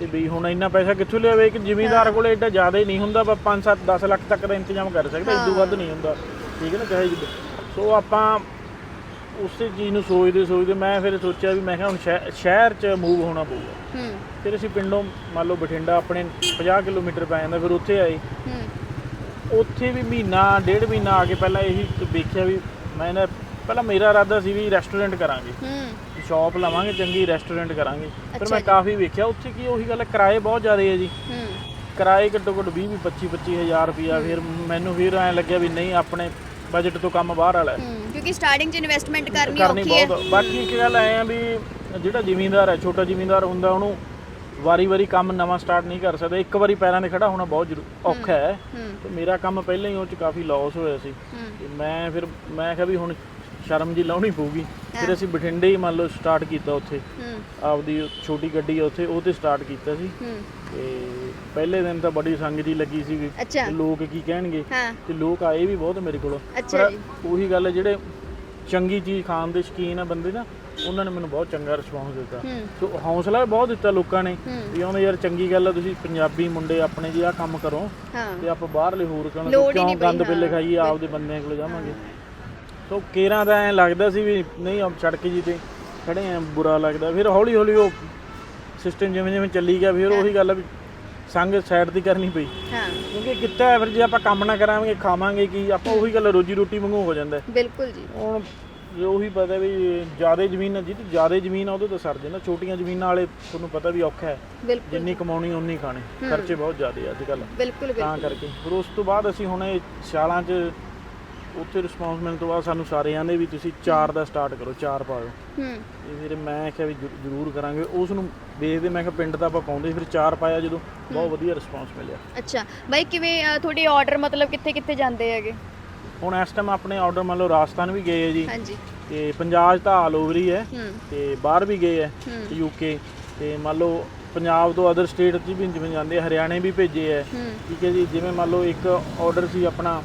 Speaker 3: ਤੇ ਵੀ ਹੁਣ ਇੰਨਾ ਪੈਸਾ ਕਿੱਥੋਂ ਲਿਆਵੇ? ਇੱਕ ਜ਼ਿਮੀਂਦਾਰ ਕੋਲੇ ਐਡਾ ਜ਼ਿਆਦਾ ਹੀ ਨਹੀਂ ਹੁੰਦਾ ਬਸ 5 7 10 ਲੱਖ ਤੱਕ ਦਾ ਇੰਤਜ਼ਾਮ ਕਰ ਸਕਦਾ ਇਸ ਤੋਂ ਵੱਧ ਨਹੀਂ ਹੁੰਦਾ। ਠੀਕ ਹੈ ਨਾ ਚਾਹੇ ਜਿੱਦਾਂ। ਸੋ ਆਪਾਂ ਉਸੇ ਚੀਜ਼ ਨੂੰ ਸੋਚਦੇ ਸੋਚਦੇ ਮੈਂ ਫਿਰ ਸੋਚਿਆ ਵੀ ਮੈਂ ਕਿਹਾ ਹੁਣ ਸ਼ਹਿ- ਸ਼ਹਿਰ 'ਚ ਮੂਵ ਹੋਣਾ ਪਊਗਾ।
Speaker 2: ਹੂੰ।
Speaker 3: ਫਿਰ ਅਸੀਂ ਪਿੰਡੋਂ ਮੰਨ ਲਓ ਬਠਿੰਡਾ ਆਪਣੇ 50 ਕਿਲੋਮੀਟਰ ਪੈ ਜਾਂਦਾ ਫਿਰ ਉੱਥੇ ਆਏ।
Speaker 2: ਹੂੰ।
Speaker 3: ਉੱਥੇ ਵੀ ਮਹੀਨਾ ਡੇਢ ਮਹੀਨਾ ਆ ਕੇ ਪਹਿਲਾਂ ਇਹੀ ਵੇਖਿਆ ਵੀ ਮੈਂ ਨਾ ਪਹਿਲਾਂ ਮੇਰਾ ਇਰਾਦਾ ਸੀ ਵੀ ਰੈਸਟੋਰੈਂਟ ਕਰਾਂਗੇ।
Speaker 2: ਹੂੰ।
Speaker 3: ਸ਼ਾਪ ਲਵਾਂਗੇ ਚੰਗੀ ਰੈਸਟੋਰੈਂਟ ਕਰਾਂਗੇ। ਫਿਰ ਮੈਂ। ਕਾਫੀ ਵੇਖਿਆ ਉੱਥੇ ਕੀ ਉਹੀ ਗੱਲ ਹੈ, ਕਿਰਾਏ ਬਹੁਤ ਜ਼ਿਆਦੇ ਹੈ ਜੀ।
Speaker 2: ਹੂੰ।
Speaker 3: ਕਿਰਾਏ ਘੱਟੋ ਘੱਟ 20 25 25 ਹਜ਼ਾਰ ਰੁਪਿਆ ਫਿਰ ਮੈਨੂੰ ਫਿਰ ਐਂ ਲੱਗਿਆ ਵੀ ਨਹੀਂ ਆਪਣੇ ਬਜਟ ਤੋਂ ਕੰਮ ਬਾਹਰ ਵਾਲਾ ਹੈ।
Speaker 2: ਹੂੰ ਕਿਉਂਕਿ ਸਟਾਰਟਿੰਗ 'ਚ ਇਨਵੈਸਟਮੈਂਟ ਕਰਨੀ
Speaker 3: ਕਰਨੀ
Speaker 2: ਔਖੀ ਹੈ।
Speaker 3: ਬਹੁਤ ਬਾਕੀ ਇੱਕ ਗੱਲ ਐ ਆ ਵੀ ਜਿਹੜਾ ਜ਼ਿਮੀਂਦਾਰ ਹੈ ਛੋਟਾ ਜ਼ਿਮੀਂਦਾਰ ਹੁੰਦਾ ਉਹਨੂੰ ਵਾਰੀ-ਵਾਰੀ ਕੰਮ ਨਵਾਂ ਸਟਾਰਟ ਨਹੀਂ ਕਰ ਸਕਦਾ। ਇੱਕ ਵਾਰੀ ਪੈਰਾਂ ਤੇ ਖੜਾ ਹੋਣਾ ਬਹੁਤ ਜ਼ਰੂ- ਔਖਾ ਹੈ।
Speaker 2: ਹੂੰ।
Speaker 3: ਤੇ ਮੇਰਾ ਕੰਮ ਪਹਿਲਾਂ ਹੀ ਉਹ ਚ ਕਾਫੀ ਲਾਸ ਹੋਇਆ ਸੀ।
Speaker 2: ਹੂੰ।
Speaker 3: ਤੇ ਮੈਂ ਫਿਰ ਮੈਂ ਕਿਹਾ ਵੀ ਹੁਣ ਸ਼ਰਮ ਜੀ ਲਾਉਣੀ ਪਊਗੀ। ਫਿਰ ਅਸੀਂ ਬਠਿੰਡੇ ਹੀ ਮੰਨ ਲਓ ਸਟਾਰਟ ਕੀਤਾ ਉੱਥੇ।
Speaker 2: ਹੂੰ।
Speaker 3: ਆਪਦੀ ਛੋਟੀ ਗੱਡੀ ਆ ਉੱਥੇ ਉਹ ਤੇ ਸਟਾਰਟ ਕੀਤਾ ਸੀ।
Speaker 2: ਹੂੰ।
Speaker 3: ਤੇ ਪਹਿਲੇ ਦਿਨ ਤਾਂ ਬੜੀ ਸੰਗ ਜੀ ਲੱਗੀ ਸੀ ਵੀ
Speaker 2: ਅੱਛਾ।
Speaker 3: ਲੋਕ ਕੀ ਕਹਿਣਗੇ?
Speaker 2: ਹਾਂ।
Speaker 3: ਤੇ ਲੋਕ ਆਏ ਵੀ ਬਹੁਤ ਮੇਰੇ ਕੋਲ।
Speaker 2: ਅੱਛਾ ਜੀ।
Speaker 3: ਉਹੀ ਗੱਲ ਹੈ ਜਿਹੜੇ ਚੰਗੀ ਚੀਜ਼ ਖਾਣ ਦੇ ਸ਼ੌਕੀਨ ਆ ਬੰਦੇ ਨਾ ਉਹਨਾਂ ਨੇ ਮੈਨੂੰ ਬਹੁਤ ਚੰਗਾ ਰਿਸਪੌਂਸ ਦਿੱਤਾ।
Speaker 2: ਹੂੰ।
Speaker 3: ਸੋ ਹੌਸਲਾ ਬਹੁਤ ਦਿੱਤਾ ਲੋਕਾਂ ਨੇ
Speaker 2: ਹੂੰ।
Speaker 3: ਵੀ ਉਹਨੇ ਯਾਰ ਚੰਗੀ ਗੱਲ ਆ ਤੁਸੀਂ ਪੰਜਾਬੀ ਮੁੰਡੇ ਆਪਣੇ ਜੀ ਆ ਕੰਮ ਕਰੋ
Speaker 2: ਹਾਂ।
Speaker 3: ਤੇ ਆਪਾਂ ਬਾਹਰਲੇ ਹੋਰ
Speaker 2: ਲੋੜ ਹੀ
Speaker 3: ਕਿਉਂ
Speaker 2: ਨਹੀਂ ਪਈ,
Speaker 3: ਗੰਦ
Speaker 2: ਹਾਂ,
Speaker 3: ਖਾਈਏ ਆਪਦੇ ਬੰਦਿਆਂ ਕੋਲ ਜਾਵਾਂਗੇ। ਸੋ ਕੇਰਾਂ ਦਾ ਐ ਲੱਗਦਾ ਸੀ ਵੀ ਨਹੀਂ ਆਪ ਸੜਕ ਜੀ ਤੇ ਖੜੇ ਆ ਬੁਰਾ ਲੱਗਦਾ। ਫਿਰ ਹੌਲੀ ਹੌਲੀ ਉਹ ਸਿਸਟਮ ਜਿਵੇਂ ਜਿਵੇਂ ਚੱਲੀ ਗਿਆ ਫਿਰ ਉਹੀ ਗੱਲ ਆ ਵੀ ਸੰਗ ਸਾਈਡ ਦੀ ਕਰਨੀ ਪਈ।
Speaker 2: ਹਾਂ।
Speaker 3: ਕਿਉਂਕਿ ਕਿੱਤਾ ਹੈ ਫਿਰ ਜੇ ਆਪਾਂ ਕੰਮ ਨਾ ਕਰਾਂਗੇ ਖਾਵਾਂਗੇ ਕੀ ਆਪਾਂ ਉਹੀ ਗੱਲ ਰੋਜੀ ਰੋਟੀ ਵਾਂਗੂ ਹੋ ਜਾਂਦਾ। ਹੈ।
Speaker 2: ਬਿਲਕੁਲ ਜੀ।
Speaker 3: ਹੁਣ ਜੇ ਉਹੀ ਪਤਾ ਵੀ ਜ਼ਿਆਦਾ ਜ਼ਮੀਨ ਹੈ ਜਿਹਦੀ ਜ਼ਿਆਦਾ ਜ਼ਮੀਨ ਆ ਉਹਦੇ ਤਾਂ ਸਰ ਜਾਂਦਾ। ਛੋਟੀਆਂ ਜ਼ਮੀਨਾਂ ਵਾਲੇ ਤੁਹਾਨੂੰ ਪਤਾ ਵੀ ਔਖਾ ਹੈ।
Speaker 2: ਬਿਲਕੁਲ।
Speaker 3: ਜਿੰਨੀ ਕਮਾਉਣੀ ਉਨੀ ਖਾਣੀ। ਖਰਚੇ ਬਹੁਤ ਜ਼ਿਆਦੇ ਆ ਅੱਜ ਕੱਲ੍ਹ।
Speaker 2: ਬਿਲਕੁਲ
Speaker 3: ਤਾਂ
Speaker 2: ਬਿਲਕੁਲ।
Speaker 3: ਕਰਕੇ। ਫਿਰ ਉਸ ਤੋਂ ਬਾਅਦ ਅਸੀਂ ਹੁਣ ਇਹ ਸਿਆਲਾਂ 'ਚ ਉੱਥੇ ਰਿਸਪੌਂਸ ਮਿਲਣ ਤੋਂ ਬਾਅਦ ਸਾਨੂੰ ਸਾਰੇ ਆਂਦੇ ਵੀ ਤੁਸੀਂ ਚਾਰ ਦਾ ਸਟਾਰਟ ਕਰੋ ਚਾਰ ਪਾਓ
Speaker 2: ਹੂੰ।
Speaker 3: ਤੇ ਫਿਰ ਮੈਂ ਕਿਹਾ ਵੀ ਜ਼ਰੂ- ਜ਼ਰੂਰ ਕਰਾਂਗੇ। ਉਸ ਨੂੰ ਦੇਖਦੇ ਮੈਂ ਕਿਹਾ ਪਿੰਡ ਤਾਂ ਆਪਾਂ ਪਾਉਂਦੇ ਫਿਰ ਚਾਰ ਪਾਇਆ ਜਦੋਂ ਬਹੁਤ ਵਧੀਆ ਰਿਸਪੌਂਸ ਮਿਲਿਆ।
Speaker 2: ਅੱਛਾ। ਬਾਈ ਕਿਵੇਂ ਅ, ਤੁਹਾਡੇ ਆਰਡਰ ਮਤਲਬ ਕਿੱਥੇ ਕਿੱਥੇ ਜਾਂਦੇ ਹੈਗੇ?
Speaker 3: ਹੁਣ ਇਸ ਟਾਈਮ ਆਪਣੇ ਆਰਡਰ ਮੰਨ ਲਓ ਰਾਜਸਥਾਨ ਵੀ ਗਏ ਹੈ ਜੀ।
Speaker 2: ਹਾਂਜੀ।
Speaker 3: ਤੇ ਪੰਜਾਬ 'ਚ ਤਾਂ ਆਲ ਓਵਰ ਹੀ। ਹੈ।
Speaker 2: ਹੂੰ
Speaker 3: ਤੇ ਬਾਹਰ ਵੀ ਗਏ ਹੈ।
Speaker 2: ਹੂੰ
Speaker 3: ਯੂਕੇ ਤੇ ਮੰਨ ਲਓ ਪੰਜਾਬ ਤੋਂ ਅਦਰ ਸਟੇਟ 'ਚ ਵੀ ਜਿਵੇਂ ਜਾਂਦੇ ਆ, ਹਰਿਆਣੇ ਵੀ ਭੇਜੇ ਹੂੰ। ਠੀਕ ਹੈ ਜੀ ਜਿਵੇਂ ਮੰਨ ਲਓ ਇੱਕ ਆਰਡਰ ਸੀ ਆਪਣਾ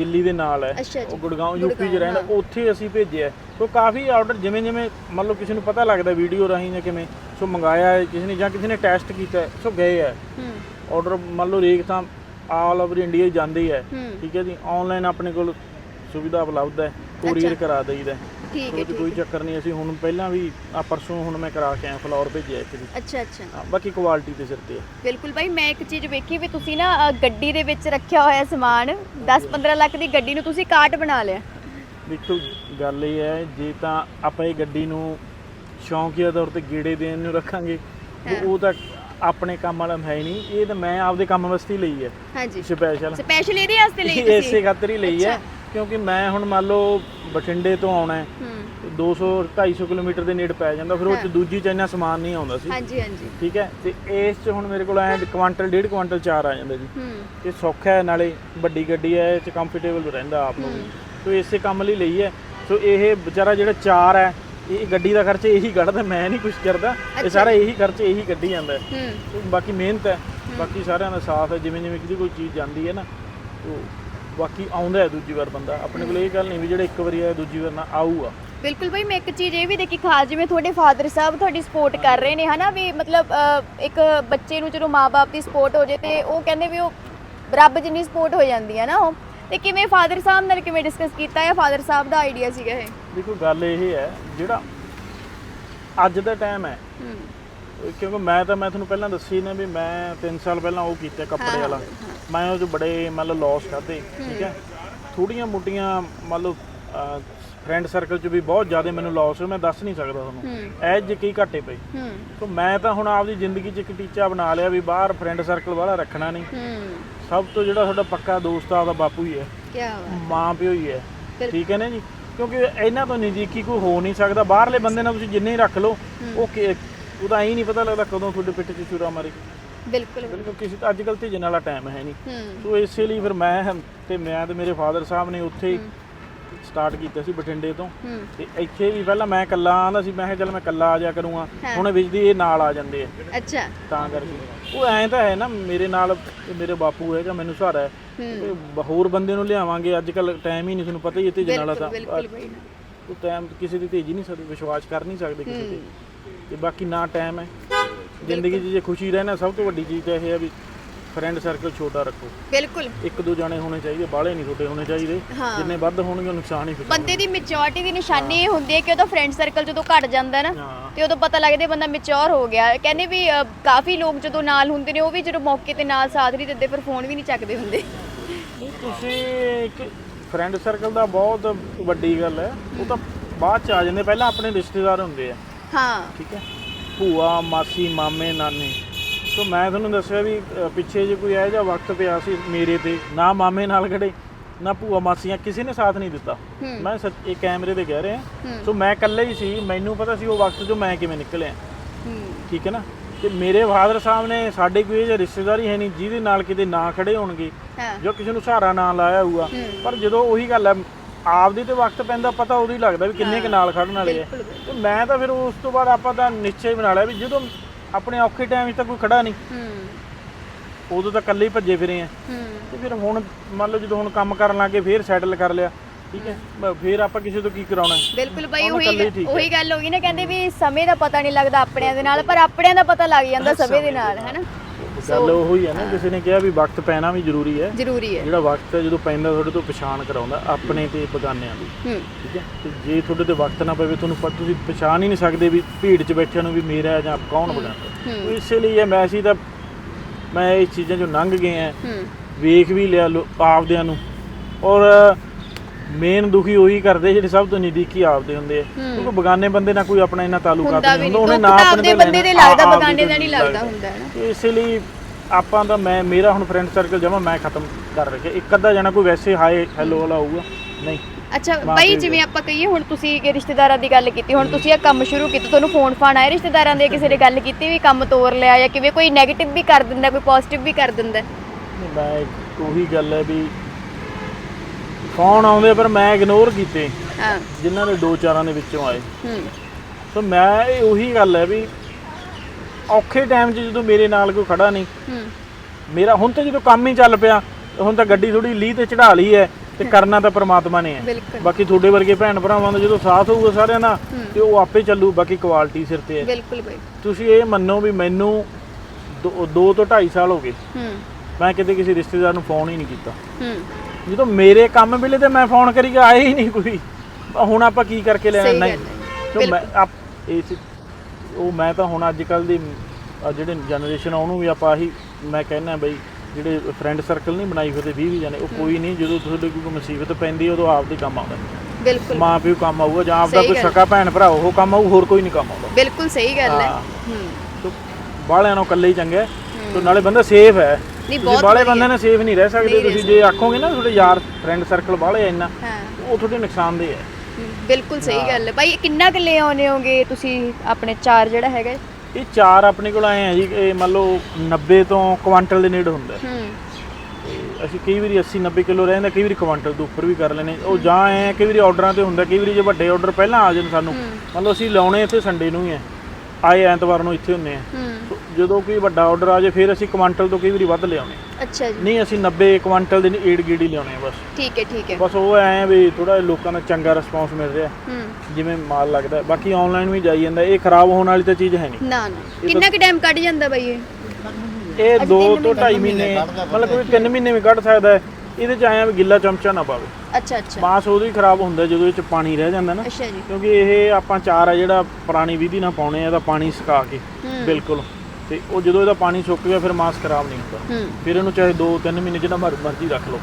Speaker 3: ਦਿੱਲੀ ਦੇ ਨਾਲ ਹੈ।
Speaker 2: ਅੱਛਾ ਜੀ।
Speaker 3: ਉਹ ਗੁੜਗਾਉਂ ਯੂਪੀ 'ਚ
Speaker 2: ਗੁੜਗਾਉਂ,
Speaker 3: ਰਹਿੰਦਾ ਉੱਥੇ ਅਸੀਂ ਭੇਜਿਆ ਸੋ ਕਾਫੀ ਆਰਡਰ ਜਿਵੇਂ ਜਿਵੇਂ ਮੰਨ ਲਓ ਕਿਸੇ ਨੂੰ ਪਤਾ ਲੱਗਦਾ ਵੀਡੀਓ ਰਾਹੀਂ ਜਾਂ ਕਿਵੇਂ ਸੋ ਮੰਗਾਇਆ ਹੈ ਕਿਸੇ ਨੇ ਜਾਂ ਕਿਸੇ ਨੇ ਟੈਸਟ ਕੀਤਾ ਹੈ, ਸੋ ਗਏ ਹੈ।
Speaker 2: ਹੂੰ।
Speaker 3: ਆਰਡਰ ਮੰਨ ਲਓ ਰੇਕ ਤਾਂ ਆਲ ਓਵਰ ਇੰਡੀਆ ਹੀ ਜਾਂਦੇ ਹੀ ਹੈ।
Speaker 2: ਹੂੰ।
Speaker 3: ਠੀਕ ਹੈ ਜੀ ਆਨਲਾਈਨ ਆਪਣੇ ਕੋਲ ਸੁਵਿਧਾ ਉਪਲਬਧ ਹੈ ਕੋਰੀਅਰ ਕਰਾ ਦਈਦਾ
Speaker 2: ਠੀਕ ਹੈ
Speaker 3: ਕੋਈ ਚੱਕਰ ਨਹੀਂ ਅਸੀਂ ਹੁਣ ਪਹਿਲਾਂ ਵੀ ਆ ਪਰਸੋਂ ਹੁਣ ਮੈਂ ਕਰਾ ਕੇ ਆਇਆ ਫਲੋਰ ਭੇਜਿਆ ਇੱਕ ਜੀ।
Speaker 2: ਅੱਛਾ ਅੱਛਾ।
Speaker 3: ਹਾਂ, ਬਾਕੀ ਕੁਆਲਿਟੀ ਤੇ ਸਿਰ ਤੇ
Speaker 2: ਬਿਲਕੁਲ ਭਾਈ ਮੈਂ ਇੱਕ ਚੀਜ਼ ਵੇਖੀ ਵੀ ਤੁਸੀਂ ਨਾ ਅ, ਗੱਡੀ ਦੇ ਵਿੱਚ ਰੱਖਿਆ ਹੋਇਆ ਸਮਾਨ 10-15 ਲੱਖ ਦੀ ਗੱਡੀ ਨੂੰ ਤੁਸੀਂ ਕਾਟ ਬਣਾ ਲਿਆ।
Speaker 3: ਦੇਖੋ ਗੱਲ ਇਹ ਹੈ ਜੇ ਤਾਂ ਆਪਾਂ ਇਹ ਗੱਡੀ ਨੂੰ ਸ਼ੌਂਕੀਆ ਤੌਰ ਤੇ ਗੇੜੇ ਦੇਣ ਨੂੰ ਰੱਖਾਂਗੇ ਉਹ- ਉਹ ਤਾਂ ਆਪਣੇ ਕੰਮ ਵਾਲਾ ਹੈ ਹੀ ਨਹੀਂ ਇਹ ਤਾਂ ਮੈਂ ਆਪਦੇ ਕੰਮ ਵਾਸਤੇ ਹੀ ਲਈ ਹੈ।
Speaker 2: ਹਾਂਜੀ।
Speaker 3: ਸਪੈਸ਼ਲ
Speaker 2: ਸਪੈਸ਼ਲ ਇਹਦੇ ਵਾਸਤੇ ਲਈ
Speaker 3: ਇਸੇ
Speaker 2: ਤੁਸੀਂ?
Speaker 3: ਖਾਤਰ ਹੀ ਲਈ ਹੈ।
Speaker 2: ਅੱਛਾ।
Speaker 3: ਕਿਉਂਕਿ ਮੈਂ ਹੁਣ ਮੰਨ ਲਓ ਬਠਿੰਡੇ ਤੋਂ ਆਉਣਾ ਹੈ
Speaker 2: ਹੂੰ।
Speaker 3: 200 250 ਕਿਲੋਮੀਟਰ ਦੇ ਨੇੜੇ ਪੈ ਜਾਂਦਾ ਫਿਰ ਉਹ ਚ ਦੂਜੀ ਚ ਇੰਨਾ ਸਮਾਨ ਨਹੀਂ ਆਉਂਦਾ ਸੀ।
Speaker 2: ਹਾਂਜੀ ਹਾਂਜੀ।
Speaker 3: ਠੀਕ ਹੈ? ਤੇ ਇਸ ਚ ਹੁਣ ਮੇਰੇ ਕੋਲ ਐ ਕੁਆਂਟਲ ਡੇਢ ਕੁਆਂਟਲ ਚਾਰ ਆ ਜਾਂਦਾ ਜੀ
Speaker 2: ਹੂੰ।
Speaker 3: ਇਹ ਸੌਖਾ ਹੈ ਨਾਲੇ ਵੱਡੀ ਗੱਡੀ ਹੈ ਇਹ ਚ ਕੰਫਰਟੇਬਲ ਰਹਿੰਦਾ ਆਪ ਨੂੰ ਵੀ। ਸੋ ਇਸੇ ਕੰਮ ਲਈ ਲਈ ਹੈ। ਸੋ ਇਹ ਵਿਚਾਰਾ ਜਿਹੜਾ ਚਾਰ ਹੈ ਇਹ ਗੱਡੀ ਦਾ ਖਰਚ ਇਹੀ ਕੱਢਦਾ ਮੈਂ ਨਹੀਂ ਕੁਝ ਕਰਦਾ। ਇਹ ਸਾਰਾ ਇਹੀ ਖਰਚ ਇਹੀ ਕੱਢੀ ਜਾਂਦਾ ਹੈ। ਬਾਕੀ ਮਿਹਨਤ ਹੈ ਬਾਕੀ ਸਾਰਿਆਂ ਦਾ ਸਾਥ ਹੈ ਜਿਵੇਂ ਜਿਵੇਂ ਕਿਤੇ ਕੋਈ ਚੀਜ਼ ਜਾਂਦੀ ਹੈ ਨਾ ਤੋ ਬਾਕੀ ਆਉਂਦਾ ਹੈ ਦੂਜੀ ਵਾਰ ਬੰਦਾ। ਆਪਣੇ ਕੋਲ ਇਹ ਗੱਲ ਨਹੀਂ ਵੀ ਜਿਹੜਾ ਇੱਕ ਵਾਰੀ ਆਇਆ ਦੂਜੀ ਵਾਰ ਨਾ ਆਊਗਾ।
Speaker 2: ਬਿਲਕੁਲ ਭਾਈ ਮੈਂ ਇੱਕ ਚੀਜ਼ ਇਹ ਵੀ ਦੇਖੀ ਖਾਸ ਜਿਵੇਂ ਤੁਹਾਡੇ ਫਾਦਰ ਸਾਹਿਬ ਤੁਹਾਡੀ ਸਪੋਰਟ ਕਰ ਰਹੇ ਨੇ ਹਨਾ? ਵੀ ਮਤਲਬ ਅ, ਇੱਕ ਬੱਚੇ ਨੂੰ ਜਦੋਂ ਮਾਪੇ ਦੀ ਸਪੋਰਟ ਹੋ ਜੇ ਤੇ ਉਹ ਕਹਿੰਦੇ ਵੀ ਉਹ ਰੱਬ ਜਿੰਨੀ ਸਪੋਰਟ ਹੋ ਜਾਂਦੀ ਹੈ ਨਾ ਉਹ। ਤੇ ਕਿਵੇਂ ਫਾਦਰ ਸਾਹਿਬ ਨਾਲ ਕਿਵੇਂ ਡਿਸਕਸ ਕੀਤਾ ਹੈ ਫਾਦਰ ਸਾਹਿਬ ਦਾ ਆਈਡੀਆ ਸੀਗਾ ਇਹ?
Speaker 3: ਦੇਖੋ ਗੱਲ ਇਹ ਹੈ ਜਿਹੜਾ ਅੱਜ ਦਾ ਟਾਈਮ ਹੈ
Speaker 2: ਹੂੰ।
Speaker 3: ਕਿਉਂਕਿ ਮੈਂ ਤਾਂ ਮੈਂ ਤੁਹਾਨੂੰ ਪਹਿਲਾਂ ਦੱਸੀ ਨਾ ਵੀ ਮੈਂ 3 ਸਾਲ ਪਹਿਲਾਂ ਉਹ ਕੀਤਾ ਕੱਪੜੇ
Speaker 2: ਹਾਂ,
Speaker 3: ਵਾਲਾ। ਮੈਂ ਉਹ 'ਚ ਬੜੇ ਮੰਨ ਲਓ ਲਾਸ ਖਾਦੇ ਠੀਕ ਹੈ? ਥੋੜੀਆਂ ਮੋਟੀਆਂ ਮੰਨ ਲਓ ਫਰੈਂਡ ਸਰਕਲ 'ਚ ਵੀ ਬਹੁਤ ਜ਼ਿਆਦਾ ਮੈਨੂੰ ਲਾਸ ਹੋਇਆ ਮੈਂ ਦੱਸ ਨਹੀਂ ਸਕਦਾ ਤੁਹਾਨੂੰ।
Speaker 2: ਹੂੰ।
Speaker 3: ਐਜ ਜੇ ਕੀ ਘਾਟੇ
Speaker 2: ਹੂੰ।
Speaker 3: ਸੋ ਮੈਂ ਤਾਂ ਹੁਣ ਆਪਦੀ ਜ਼ਿੰਦਗੀ 'ਚ ਇੱਕ ਟੀਚਾ ਬਣਾ ਲਿਆ ਵੀ ਬਾਹਰ ਫਰੈਂਡ ਸਰਕਲ ਵਾਲਾ ਰੱਖਣਾ ਨਹੀਂ।
Speaker 2: ਹੂੰ।
Speaker 3: ਸਭ ਤੋਂ ਜਿਹੜਾ ਤੁਹਾਡਾ ਪੱਕਾ ਦੋਸਤ ਆ ਉਹਦਾ ਬਾਪੂ ਹੀ ਹੈ।
Speaker 2: ਕੀ ਬਾਤ
Speaker 3: ਮਾਂ ਪਿਓ ਹੀ ਹੈ। ਠੀਕ ਹੈ ਨਾ ਜੀ? ਕਿਉਂਕਿ ਇਹਨਾਂ ਤੋਂ ਨਜ਼ਦੀਕੀ ਕੋਈ ਹੋ ਨਹੀਂ ਸਕਦਾ। ਬਾਹਰਲੇ ਬੰਦੇ ਨਾਲ ਤੁਸੀਂ ਜਿੰਨੇ ਹੀ ਰੱਖ ਲਓ ਉਹ ਉਹਦਾ ਐਂ ਨਹੀਂ ਪਤਾ ਲੱਗਦਾ ਕਦੋਂ ਤੁਹਾਡੇ ਪਿੱਠ 'ਚ ਛੁਰਾ ਮਾਰੇ।
Speaker 2: ਬਿਲਕੁਲ
Speaker 3: ਬਿਲਕੁਲ ਕਿਸੇ ਅੱਜ ਕੱਲ੍ਹ ਤੇ ਵਾਲਾ ਟਾਈਮ ਹੈ ਨਹੀਂ। ਸੋ ਇਸੇ ਲਈ ਫਿਰ ਮੈਂ ਤੇ ਮੈਂ ਤੇ ਮੇਰੇ ਫਾਦਰ ਸਾਹਿਬ ਨੇ ਉੱਥੇ ਸਟਾਰਟ ਕੀਤਾ ਸੀ ਬਠਿੰਡੇ ਤੋਂ। ਤੇ ਇੱਥੇ ਵੀ ਪਹਿਲਾਂ ਮੈਂ ਇਕੱਲਾ ਆਂਦਾ ਸੀ ਮੈਂ ਕਿਹਾ ਚੱਲ ਮੈਂ ਇਕੱਲਾ ਆ ਜਾ ਕਰੂੰਗਾ। ਹੁਣ ਵਿੱਚ ਦੀ ਇਹ ਨਾਲ ਆ ਜਾਂਦੇ ਆ।
Speaker 2: ਅੱਛਾ।
Speaker 3: ਤਾਂ ਕਰਕੇ। ਉਹ ਐਂ ਤਾਂ ਹੈ ਨਾ ਮੇਰੇ ਨਾਲ ਮੇਰੇ ਬਾਪੂ ਹੈਗਾ ਮੈਨੂੰ ਸਹਾਰਾ ਹੈ। ਹੋਰ ਬੰਦੇ ਨੂੰ ਲਿਆਵਾਂਗੇ ਅੱਜ ਕੱਲ ਟਾਈਮ ਹੀ ਨਹੀਂ ਤੁਹਾਨੂੰ ਪਤਾ ਹੀ ਵਾਲਾ
Speaker 2: ਬਿਲਕੁਲ
Speaker 3: ਤਾਂ।
Speaker 2: ਬਿਲਕੁਲ ਬਈ।
Speaker 3: ਉਹ ਟਾਈਮ ਕਿਸੇ ਦੀ ਤੇਜੀ ਨਹੀਂ ਸਕਦੇ ਵਿਸ਼ਵਾਸ ਕਰ ਨਹੀਂ ਸਕਦੇ ਕਿਸੇ ਤੇ। ਤੇ ਬਾਕੀ ਨਾ ਟਾਈਮ ਹੈ। ਜ਼ਿੰਦਗੀ 'ਚ ਜੇ ਖੁਸ਼ੀ ਰਹਿਣਾ ਸਭ ਤੋਂ ਵੱਡੀ ਚੀਜ਼ ਤਾਂ ਇਹ ਹੈ ਵੀ ਫਰੈਂਡ ਸਰਕਲ ਛੋਟਾ ਰੱਖੋ।
Speaker 2: ਬਿਲਕੁਲ।
Speaker 3: ਇੱਕ ਦੋ ਜਾਣੇ ਹੋਣੇ ਚਾਹੀਦੇ ਬਾਹਲੇ ਨਹੀਂ ਛੋਟੇ ਹੋਣੇ ਚਾਹੀਦੇ।
Speaker 2: ਹਾਂ।
Speaker 3: ਜਿੰਨੇ ਵੱਧ ਹੋਣਗੇ ਉਹ ਨੁਕਸਾਨ ਹੀ ਫਿਰ
Speaker 2: ਬੰਦੇ ਦੀ ਮੈਚਿਓਰਿਟੀ ਦੀ ਨਿਸ਼ਾਨੀ ਇਹ ਹੁੰਦੀ ਹੈ ਕਿ ਉਹਦਾ ਫਰੈਂਡ ਸਰਕਲ ਜਦੋਂ ਘਟ ਜਾਂਦਾ ਨਾ
Speaker 3: ਹਾਂ।
Speaker 2: ਤੇ ਉਦੋਂ ਪਤਾ ਲੱਗਦਾ ਬੰਦਾ ਮੈਚਿਓਰ ਹੋ ਗਿਆ। ਕਹਿੰਦੇ ਵੀ ਅ, ਕਾਫੀ ਲੋਕ ਜਦੋਂ ਨਾਲ ਹੁੰਦੇ ਨੇ ਉਹ ਵੀ ਜਦੋਂ ਮੌਕੇ ਤੇ ਨਾਲ ਸਾਥ ਨਹੀਂ ਦਿੰਦੇ ਫਿਰ ਫੋਨ ਵੀ ਨਹੀਂ ਚੱਕਦੇ ਹੁੰਦੇ।
Speaker 3: ਨਹੀਂ ਤੁਸੀਂ ਇੱਕ ਫਰੈਂਡ ਸਰਕਲ ਦਾ ਬਹੁਤ ਵੱਡੀ ਗੱਲ ਹੈ। ਉਹ ਤਾਂ ਬਾਅਦ ਚ ਆ ਜਾਂਦੇ ਪਹਿਲਾਂ ਆਪਣੇ ਰਿਸ਼ਤੇਦਾਰ ਹੁੰਦੇ ਆ।
Speaker 2: ਹਾਂ।
Speaker 3: ਠੀਕ ਹੈ? ਭੂਆ ਮਾਸੀ ਮਾਮੇ ਨਾਨੇ। ਸੋ ਮੈਂ ਤੁਹਾਨੂੰ ਦੱਸਿਆ ਵੀ ਅ, ਪਿੱਛੇ ਜੇ ਕੋਈ ਇਹੋ ਜਿਹਾ ਵਕਤ ਪਿਆ ਸੀ ਮੇਰੇ ਤੇ ਨਾ ਮਾਮੇ ਨਾਲ ਖੜੇ ਨਾ ਭੂਆ ਮਾਸੀਆਂ ਕਿਸੇ ਨੇ ਸਾਥ ਨਹੀਂ ਦਿੱਤਾ।
Speaker 2: ਹੂੰ।
Speaker 3: ਮੈਂ ਸੱਚ ਇਹ ਕੈਮਰੇ ਤੇ ਕਹਿ ਰਿਹਾ।
Speaker 2: ਹੂੰ।
Speaker 3: ਸੋ ਮੈਂ ਇਕੱਲਾ ਹੀ ਸੀ ਮੈਨੂੰ ਪਤਾ ਸੀ ਉਹ ਵਕਤ ਜੋ ਮੈਂ ਕਿਵੇਂ ਨਿਕਲਿਆ। ਠੀਕ ਹੈ ਨਾ? ਤੇ ਮੇਰੇ ਫਾਦਰ ਸਾਹਿਬ ਨੇ ਸਾਡੇ ਕੋਈ ਇਹ ਰਿਸ਼ਤੇਦਾਰੀ ਹੈ ਨਹੀਂ ਜਿਹਦੇ ਨਾਲ ਕਿਤੇ ਨਾ ਖੜੇ ਹੋਣਗੇ
Speaker 2: ਹਾਂ।
Speaker 3: ਜੋ ਕਿਸੇ ਨੂੰ ਸਹਾਰਾ ਨਾ ਲਾਇਆ ਹੋਊਗਾ। ਪਰ ਜਦੋਂ ਉਹੀ ਗੱਲ ਹੈ ਆਪਦੀ ਤੇ ਵਕਤ ਪੈਂਦਾ ਪਤਾ ਉਦੋਂ ਹੀ ਲੱਗਦਾ ਵੀ ਕਿੰਨੇ ਕੁ ਨਾਲ ਖੜਨ ਵਾਲੇ ਆ।
Speaker 2: ਬਿਲਕੁਲ।
Speaker 3: ਤੇ ਮੈਂ ਤਾਂ ਫਿਰ ਉਸ ਤੋਂ ਬਾਅਦ ਆਪਾਂ ਤਾਂ ਨਿਸ਼ਚੈ ਹੀ ਬਣਾ ਲਿਆ ਵੀ ਜਦੋਂ ਆਪਣੇ ਔਖੇ ਟਾਈਮ 'ਚ ਤਾਂ ਕੋਈ ਖੜਾ ਨਹੀਂ।
Speaker 2: ਹੂੰ।
Speaker 3: ਉਦੋਂ ਤਾਂ ਇਕੱਲੇ ਹੀ ਭੱਜੇ ਫਿਰੇ ਆ।
Speaker 2: ਹੂੰ।
Speaker 3: ਤੇ ਫਿਰ ਹੁਣ ਮੰਨ ਲਓ ਜਦੋਂ ਹੁਣ ਕੰਮ ਕਰਨ ਲੱਗੇ ਫੇਰ ਸੈਟਲ ਕਰ ਲਿਆ। ਠੀਕ ਹੈ ਬ- ਫੇਰ ਆਪਾਂ ਕਿਸੇ ਤੋਂ ਕੀ ਕਰਾਉਣਾ? ਹੈ?
Speaker 2: ਬਿਲਕੁਲ ਬਾਈ
Speaker 3: ਉਹਨੂੰ ਇਕੱਲੇ ਹੀ
Speaker 2: ਉਹੀ
Speaker 3: ਠੀਕ ਹੈ।
Speaker 2: ਉਹੀ ਗੱਲ ਹੋ ਗਈ ਨਾ ਕਹਿੰਦੇ ਵੀ ਸਮੇਂ ਦਾ ਪਤਾ ਨਹੀਂ ਲੱਗਦਾ ਆਪਣਿਆਂ ਦੇ ਨਾਲ ਪਰ ਆਪਣਿਆਂ ਦਾ ਪਤਾ ਲੱਗ ਜਾਂਦਾ ਸਮੇਂ ਦੇ ਨਾਲ। ਹੈਨਾ?
Speaker 3: ਗੱਲ ਉਹ ਹੀ ਹੈ ਨਾ ਕਿਸੇ ਨੇ ਕਿਹਾ ਵੀ ਵਕਤ ਪੈਣਾ ਵੀ ਜ਼ਰੂਰੀ ਹੈ।
Speaker 2: ਜ਼ਰੂਰੀ ਹੈ।
Speaker 3: ਜਿਹੜਾ ਵਕਤ ਹੈ ਜਦੋਂ ਪੈਂਦਾ ਤੁਹਾਡੇ ਤੋਂ ਪਛਾਣ ਕਰਾਉਂਦਾ ਆਪਣੇ ਤੇ ਬਗਾਨਿਆਂ ਦੀ। ਠੀਕ ਹੈ? ਤੇ ਜੇ ਤੁਹਾਡੇ ਤੇ ਵਕਤ ਨਾ ਪਵੇ ਤੁਹਾਨੂੰ ਪ- ਤੁਸੀਂ ਪਛਾਣ ਹੀ ਨਹੀਂ ਸਕਦੇ ਵੀ ਭੀੜ 'ਚ ਬੈਠਿਆਂ ਨੂੰ ਵੀ ਮੇਰਾ ਹੈ ਜਾਂ ਕੌਣ ਬਗਾਨਾ। ਇਸੇ ਲਈ ਇਹ ਮੈਂ ਸੀ ਤਾਂ ਮੈਂ ਇਹ ਚੀਜ਼ਾਂ 'ਚੋਂ ਲੰਘ ਗਏ ਆ ਵੇਖ ਵੀ ਲਿਆ ਲੋ- ਆਪਦਿਆਂ ਨੂੰ। ਔਰ ਮੇਨ ਦੁਖੀ ਉਹੀ ਕਰਦੇ ਜਿਹੜੇ ਸਭ ਤੋਂ ਨਜ਼ਦੀਕੀ ਆਪਦੇ ਹੁੰਦੇ ਆ। ਕਿਉਂਕਿ ਬਗਾਨੇ ਬੰਦੇ ਨਾਲ ਕੋਈ ਆਪਣਾ ਇੰਨਾ ਤਾਲੁਕਾਤ ਨਹੀਂ ਹੁੰਦਾ। ਉਹਨੇ ਨਾ ਆਪਣੇ
Speaker 2: ਬੰਦੇ ਦੇ ਲੱਗਦਾ ਬਗਾਨੇ ਦਾ ਨਹੀਂ ਲੱਗਦਾ। ਹੁੰਦਾ ਹੈ ਨਾ?
Speaker 3: ਇਸੇ ਲਈ ਆਪਾਂ ਤਾਂ ਮੈਂ ਮੇਰਾ ਹੁਣ ਫਰੈਂਡ ਸਰਕਲ ਜਮਾ ਮੈਂ ਖਤਮ ਕਰ ਰੱਖਿਆ। ਇੱਕ ਅੱਧਾ ਜਣਾ ਕੋਈ ਵੈਸੇ ਹਾਈ ਹੈਲੋ ਵਾਲਾ ਹੋਊਗਾ ਨਹੀਂ।
Speaker 2: ਅੱਛਾ ਬਾਈ ਜਿਵੇਂ ਆਪਾਂ ਕਹੀਏ ਹੁਣ ਤੁਸੀਂ ਕਿ ਰਿਸ਼ਤੇਦਾਰਾਂ ਦੀ ਗੱਲ ਕੀਤੀ ਹੁਣ ਤੁਸੀਂ ਇਹ ਕੰਮ ਸ਼ੁਰੂ ਕੀਤਾ ਤੁਹਾਨੂੰ ਫੋਨ ਫਾਨ ਆਏ ਰਿਸ਼ਤੇਦਾਰਾਂ ਦੇ ਕਿਸੇ ਨੇ ਗੱਲ ਕੀਤੀ ਵੀ ਕੰਮ ਤੋਰ ਲਿਆ ਜਾਂ ਕਿਵੇਂ? ਕੋਈ 네ਗੇਟਿਵ ਵੀ ਕਰ ਦਿੰਦਾ ਕੋਈ ਪੋਜ਼ਿਟਿਵ ਵੀ ਕਰ ਦਿੰਦਾ?
Speaker 3: ਨਹੀਂ, ਮੈਂ ਉਹੀ ਗੱਲ ਹੈ ਵੀ ਫੋਨ ਆਉਂਦੇ ਪਰ ਮੈਂ ਇਗਨੋਰ ਕੀਤੇ।
Speaker 2: ਹਾਂ।
Speaker 3: ਜਿਨ੍ਹਾਂ ਦੇ ਦੋ ਚਾਰਾਂ ਦੇ ਵਿੱਚੋਂ ਆਏ।
Speaker 2: ਹੂੰ।
Speaker 3: ਸੋ ਮੈਂ ਇਹ ਉਹੀ ਗੱਲ ਹੈ ਵੀ ਔਖੇ ਟਾਈਮ 'ਚ ਜਦੋਂ ਮੇਰੇ ਨਾਲ ਕੋਈ ਖੜਾ ਨਹੀਂ
Speaker 2: ਹੂੰ।
Speaker 3: ਮੇਰਾ ਹੁਣ ਤਾਂ ਜਦੋਂ ਕੰਮ ਹੀ ਚੱਲ ਪਿਆ ਹੁਣ ਤਾਂ ਗੱਡੀ ਥੋੜੀ ਲੀਹ ਤੇ ਚੜਾ ਲਈ ਹੈ ਤੇ ਕਰਨਾ ਤਾਂ ਪ੍ਰਮਾਤਮਾ ਨੇ ਹੈ।
Speaker 2: ਬਿਲਕੁਲ।
Speaker 3: ਬਾਕੀ ਤੁਹਾਡੇ ਵਰਗੇ ਭੈਣ ਭਰਾਵਾਂ ਦਾ ਜਦੋਂ ਸਾਥ ਹੋਊਗਾ ਸਾਰਿਆਂ ਦਾ ਤੇ ਉਹ ਆਪੇ ਚੱਲੂ ਬਾਕੀ ਕੁਆਲਿਟੀ ਸਿਰ ਤੇ ਹੈ।
Speaker 2: ਬਿਲਕੁਲ ਬਾਈ।
Speaker 3: ਤੁਸੀਂ ਇਹ ਮੰਨੋ ਵੀ ਮੈਨੂੰ 2 ਤੋਂ 2.5 ਸਾਲ ਹੋ ਗਏ।
Speaker 2: ਹੂੰ।
Speaker 3: ਮੈਂ ਕਿਤੇ ਕਿਸੇ ਰਿਸ਼ਤੇਦਾਰ ਨੂੰ ਫੋਨ ਹੀ ਨਹੀਂ ਕੀਤਾ।
Speaker 2: ਹੂੰ।
Speaker 3: ਜਦੋਂ ਮੇਰੇ ਕੰਮ ਵੇਲੇ ਤੇ ਮੈਂ ਫੋਨ ਕਰੀ ਗਿਆ ਆਏ ਹੀ ਨਹੀਂ ਕੋਈ। ਹੁਣ ਆਪਾਂ ਕੀ ਕਰਕੇ ਲੈਣਾ
Speaker 2: ਸਹੀ
Speaker 3: ਨਹੀਂ।
Speaker 2: ਹੈ।
Speaker 3: ਮੈਂ ਆਪ ਇਹ ਸੀ- ਉਹ ਮੈਂ ਤਾਂ ਹੁਣ ਅੱਜ ਕੱਲ ਦੀ ਜਿਹੜੇ ਜਨਰੇਸ਼ਨ ਆ ਉਹਨੂੰ ਵੀ ਆਪਾਂ ਆਹੀ ਮੈਂ ਕਹਿੰਦਾ ਬਈ ਜਿਹੜੇ ਫਰੈਂਡ ਸਰਕਲ ਨਹੀਂ ਬਣਾਈ ਹੋਏ ਤੇ 20 20 ਜਣੇ ਉਹ ਕੋਈ ਨਹੀਂ ਜਦੋਂ ਤੁਹਾਡੇ ਕੋਈ ਮੁਸੀਬਤ ਪੈਂਦੀ ਹੈ ਉਦੋਂ ਆਪ ਦੇ ਕੰਮ ਆਉਂਦਾ
Speaker 2: ਬਿਲਕੁਲ।
Speaker 3: ਮਾਂ ਪਿਓ ਕੰਮ ਆਊਗਾ ਜਾਂ ਆਪਦਾ
Speaker 2: ਸਹੀ
Speaker 3: ਕੋਈ
Speaker 2: ਗੱਲ।
Speaker 3: ਸਕਾ ਭੈਣ ਭਰਾ ਉਹ ਕੰਮ ਆਊ ਹੋਰ ਕੋਈ ਨਹੀਂ ਕੰਮ ਆਉਂਦਾ।
Speaker 2: ਬਿਲਕੁਲ ਸਹੀ ਗੱਲ ਹੈ।
Speaker 3: ਹਾਂ।
Speaker 2: ਹੂੰ।
Speaker 3: ਤੋ ਬਾਹਲਿਆਂ ਨੂੰ ਇਕੱਲੇ ਹੀ ਚੰਗੇ ਤੋ ਨਾਲੇ ਬੰਦਾ ਸੇਫ ਹੈ।
Speaker 2: ਨਹੀਂ
Speaker 3: ਤੁਸੀਂ
Speaker 2: ਬਹੁਤ
Speaker 3: ਬਾਹਲੇ। ਬੰਦੇ ਨਾਲ ਸੇਫ ਨਹੀਂ ਰਹਿ ਸਕਦੇ ਤੁਸੀਂ ਜੇ ਆਖੋਗੇ ਨਾ ਤੁਹਾਡੇ ਯਾਰ ਫਰੈਂਡ ਸਰਕਲ ਬਾਹਲੇ ਆ ਇੰਨਾ
Speaker 2: ਹਾਂ।
Speaker 3: ਉਹ ਤੁਹਾਡੇ ਨੁਕਸਾਨਦੇਹ ਹੈ
Speaker 2: ਹੂੰ, ਬਿਲਕੁਲ ਸਹੀ ਗੱਲ ਹੈ। ਬਾਈ ਕਿੰਨਾ ਕੁ ਲੈ ਆਉਨੇ ਹੋਗੇ ਤੁਸੀਂ ਆਪਣੇ ਚਾਰ ਜਿਹੜਾ ਹੈਗਾ?
Speaker 3: ਇਹ ਚਾਰ ਆਪਣੇ ਕੋਲ ਆਏ ਆ ਜੀ ਇਹ ਮੰਨ ਲਓ 90 ਤੋਂ ਕੁਆਂਟਲ ਦੇ ਨੇੜੇ ਹੁੰਦਾ ਹੈ।
Speaker 2: ਹੂੰ।
Speaker 3: ਤੇ ਅਸੀਂ ਕਈ ਵਾਰੀ 80 90 ਕਿਲੋ ਰਹਿੰਦਾ ਕਈ ਵਾਰੀ ਕੁਆਂਟਲ ਤੋਂ ਉੱਪਰ ਵੀ ਕਰ ਲੈਨੇ ਉਹ ਜਾਂ ਐ ਆ, ਕਈ ਵਾਰੀ ਆਰਡਰਾਂ ਤੇ ਹੁੰਦਾ ਕਈ ਵਾਰੀ ਜੇ ਵੱਡੇ ਆਰਡਰ ਪਹਿਲਾਂ ਆ ਜਾਣ ਸਾਨੂੰ। ਮੰਨ ਲਓ ਅਸੀਂ ਲਾਉਣੇ ਇੱਥੇ ਸੰਡੇ ਨੂੰ ਹੀ ਆ। ਆਏ ਐਤਵਾਰ ਨੂੰ ਇੱਥੇ ਹੁੰਨੇ ਆ।
Speaker 2: ਹੂੰ।
Speaker 3: ਜਦੋਂ ਕੋਈ ਵੱਡਾ ਆਰਡਰ ਆ ਜਾਏ ਫਿਰ ਅਸੀਂ ਕੁਆਂਟਲ ਤੋਂ ਕਈ ਵਾਰੀ ਵੱਧ ਲਿਆਉਣੇ।
Speaker 2: ਅੱਛਾ ਜੀ।
Speaker 3: ਨਹੀਂ ਅਸੀਂ 90 ਕੁਆਂਟਲ ਦੇ ਏੜ ਗੇੜੀ ਲਿਆਉਣੇ ਆ ਬਸ।
Speaker 2: ਠੀਕ ਹੈ ਠੀਕ ਹੈ।
Speaker 3: ਬਸ ਉਹ ਐ ਵੀ ਥੋੜਾ ਲੋਕਾਂ ਦਾ ਚੰਗਾ ਰਿਸਪੌਂਸ ਮਿਲ ਰਿਹਾ।
Speaker 2: ਹੂੰ।
Speaker 3: ਜਿਵੇਂ ਮਾਲ ਲੱਗਦਾ। ਹੈ। ਬਾਕੀ ਆਨਲਾਈਨ ਵੀ ਜਾਈ ਜਾਂਦਾ। ਇਹ ਖਰਾਬ ਹੋਣ ਵਾਲੀ ਤਾਂ ਚੀਜ਼ ਹੈ ਨਹੀਂ।
Speaker 2: ਨਾ ਨਾ। ਕਿੰਨਾ ਕੁ ਟਾਈਮ ਕੱਢ ਜਾਂਦਾ ਬਾਈ ਇਹ?
Speaker 3: ਇਹ
Speaker 2: ਅੱਛਾ,
Speaker 3: 2
Speaker 2: ਤਿੰਨ
Speaker 3: ਤੋਂ
Speaker 2: ਮਹੀਨੇ।
Speaker 3: 2.5 ਮਹੀਨੇ ਮਤਲਬ ਕੋਈ 3 ਮਹੀਨੇ ਵੀ ਕੱਢ ਸਕਦਾ। ਹੈ ਇਹਦੇ ਚ ਆਇਆ ਵੀ ਗਿੱਲਾ ਚਮਚਾ ਨਾ ਪਾਵੇ।
Speaker 2: ਅੱਛਾ ਅੱਛਾ।
Speaker 3: ਬਾਂਸ ਉਦੋਂ ਹੀ ਖਰਾਬ ਹੁੰਦਾ ਜਦੋਂ ਇਹ ਚ ਪਾਣੀ ਰਹਿ ਜਾਂਦਾ ਨਾ।
Speaker 2: ਅੱਛਾ ਜੀ।
Speaker 3: ਕਿਉਂਕਿ ਇਹ ਆਪਾਂ ਚਾਰ ਆ ਜਿਹੜਾ ਪੁਰਾਣੀ ਵਿਧੀ ਨਾਲ ਪਾਉਣੇ ਆ ਇਹਦਾ ਪਾਣੀ ਸੁਕਾ ਕੇ।
Speaker 2: ਹੂੰ।
Speaker 3: ਬਿਲਕੁਲ। ਤੇ ਉਹ ਜਦੋਂ ਇਹਦਾ ਪਾਣੀ ਸੁੱਕ ਗਿਆ ਫਿਰ ਮਾਸ ਖਰਾਬ ਨਹੀਂ ਹੁੰਦਾ। ਫਿਰ ਇਹਨੂੰ ਚਾਹੇ 2-3 ਮਹੀਨੇ ਜਿੰਨਾ ਮਰ- ਮਰਜ਼ੀ ਰੱਖ ਲਓ।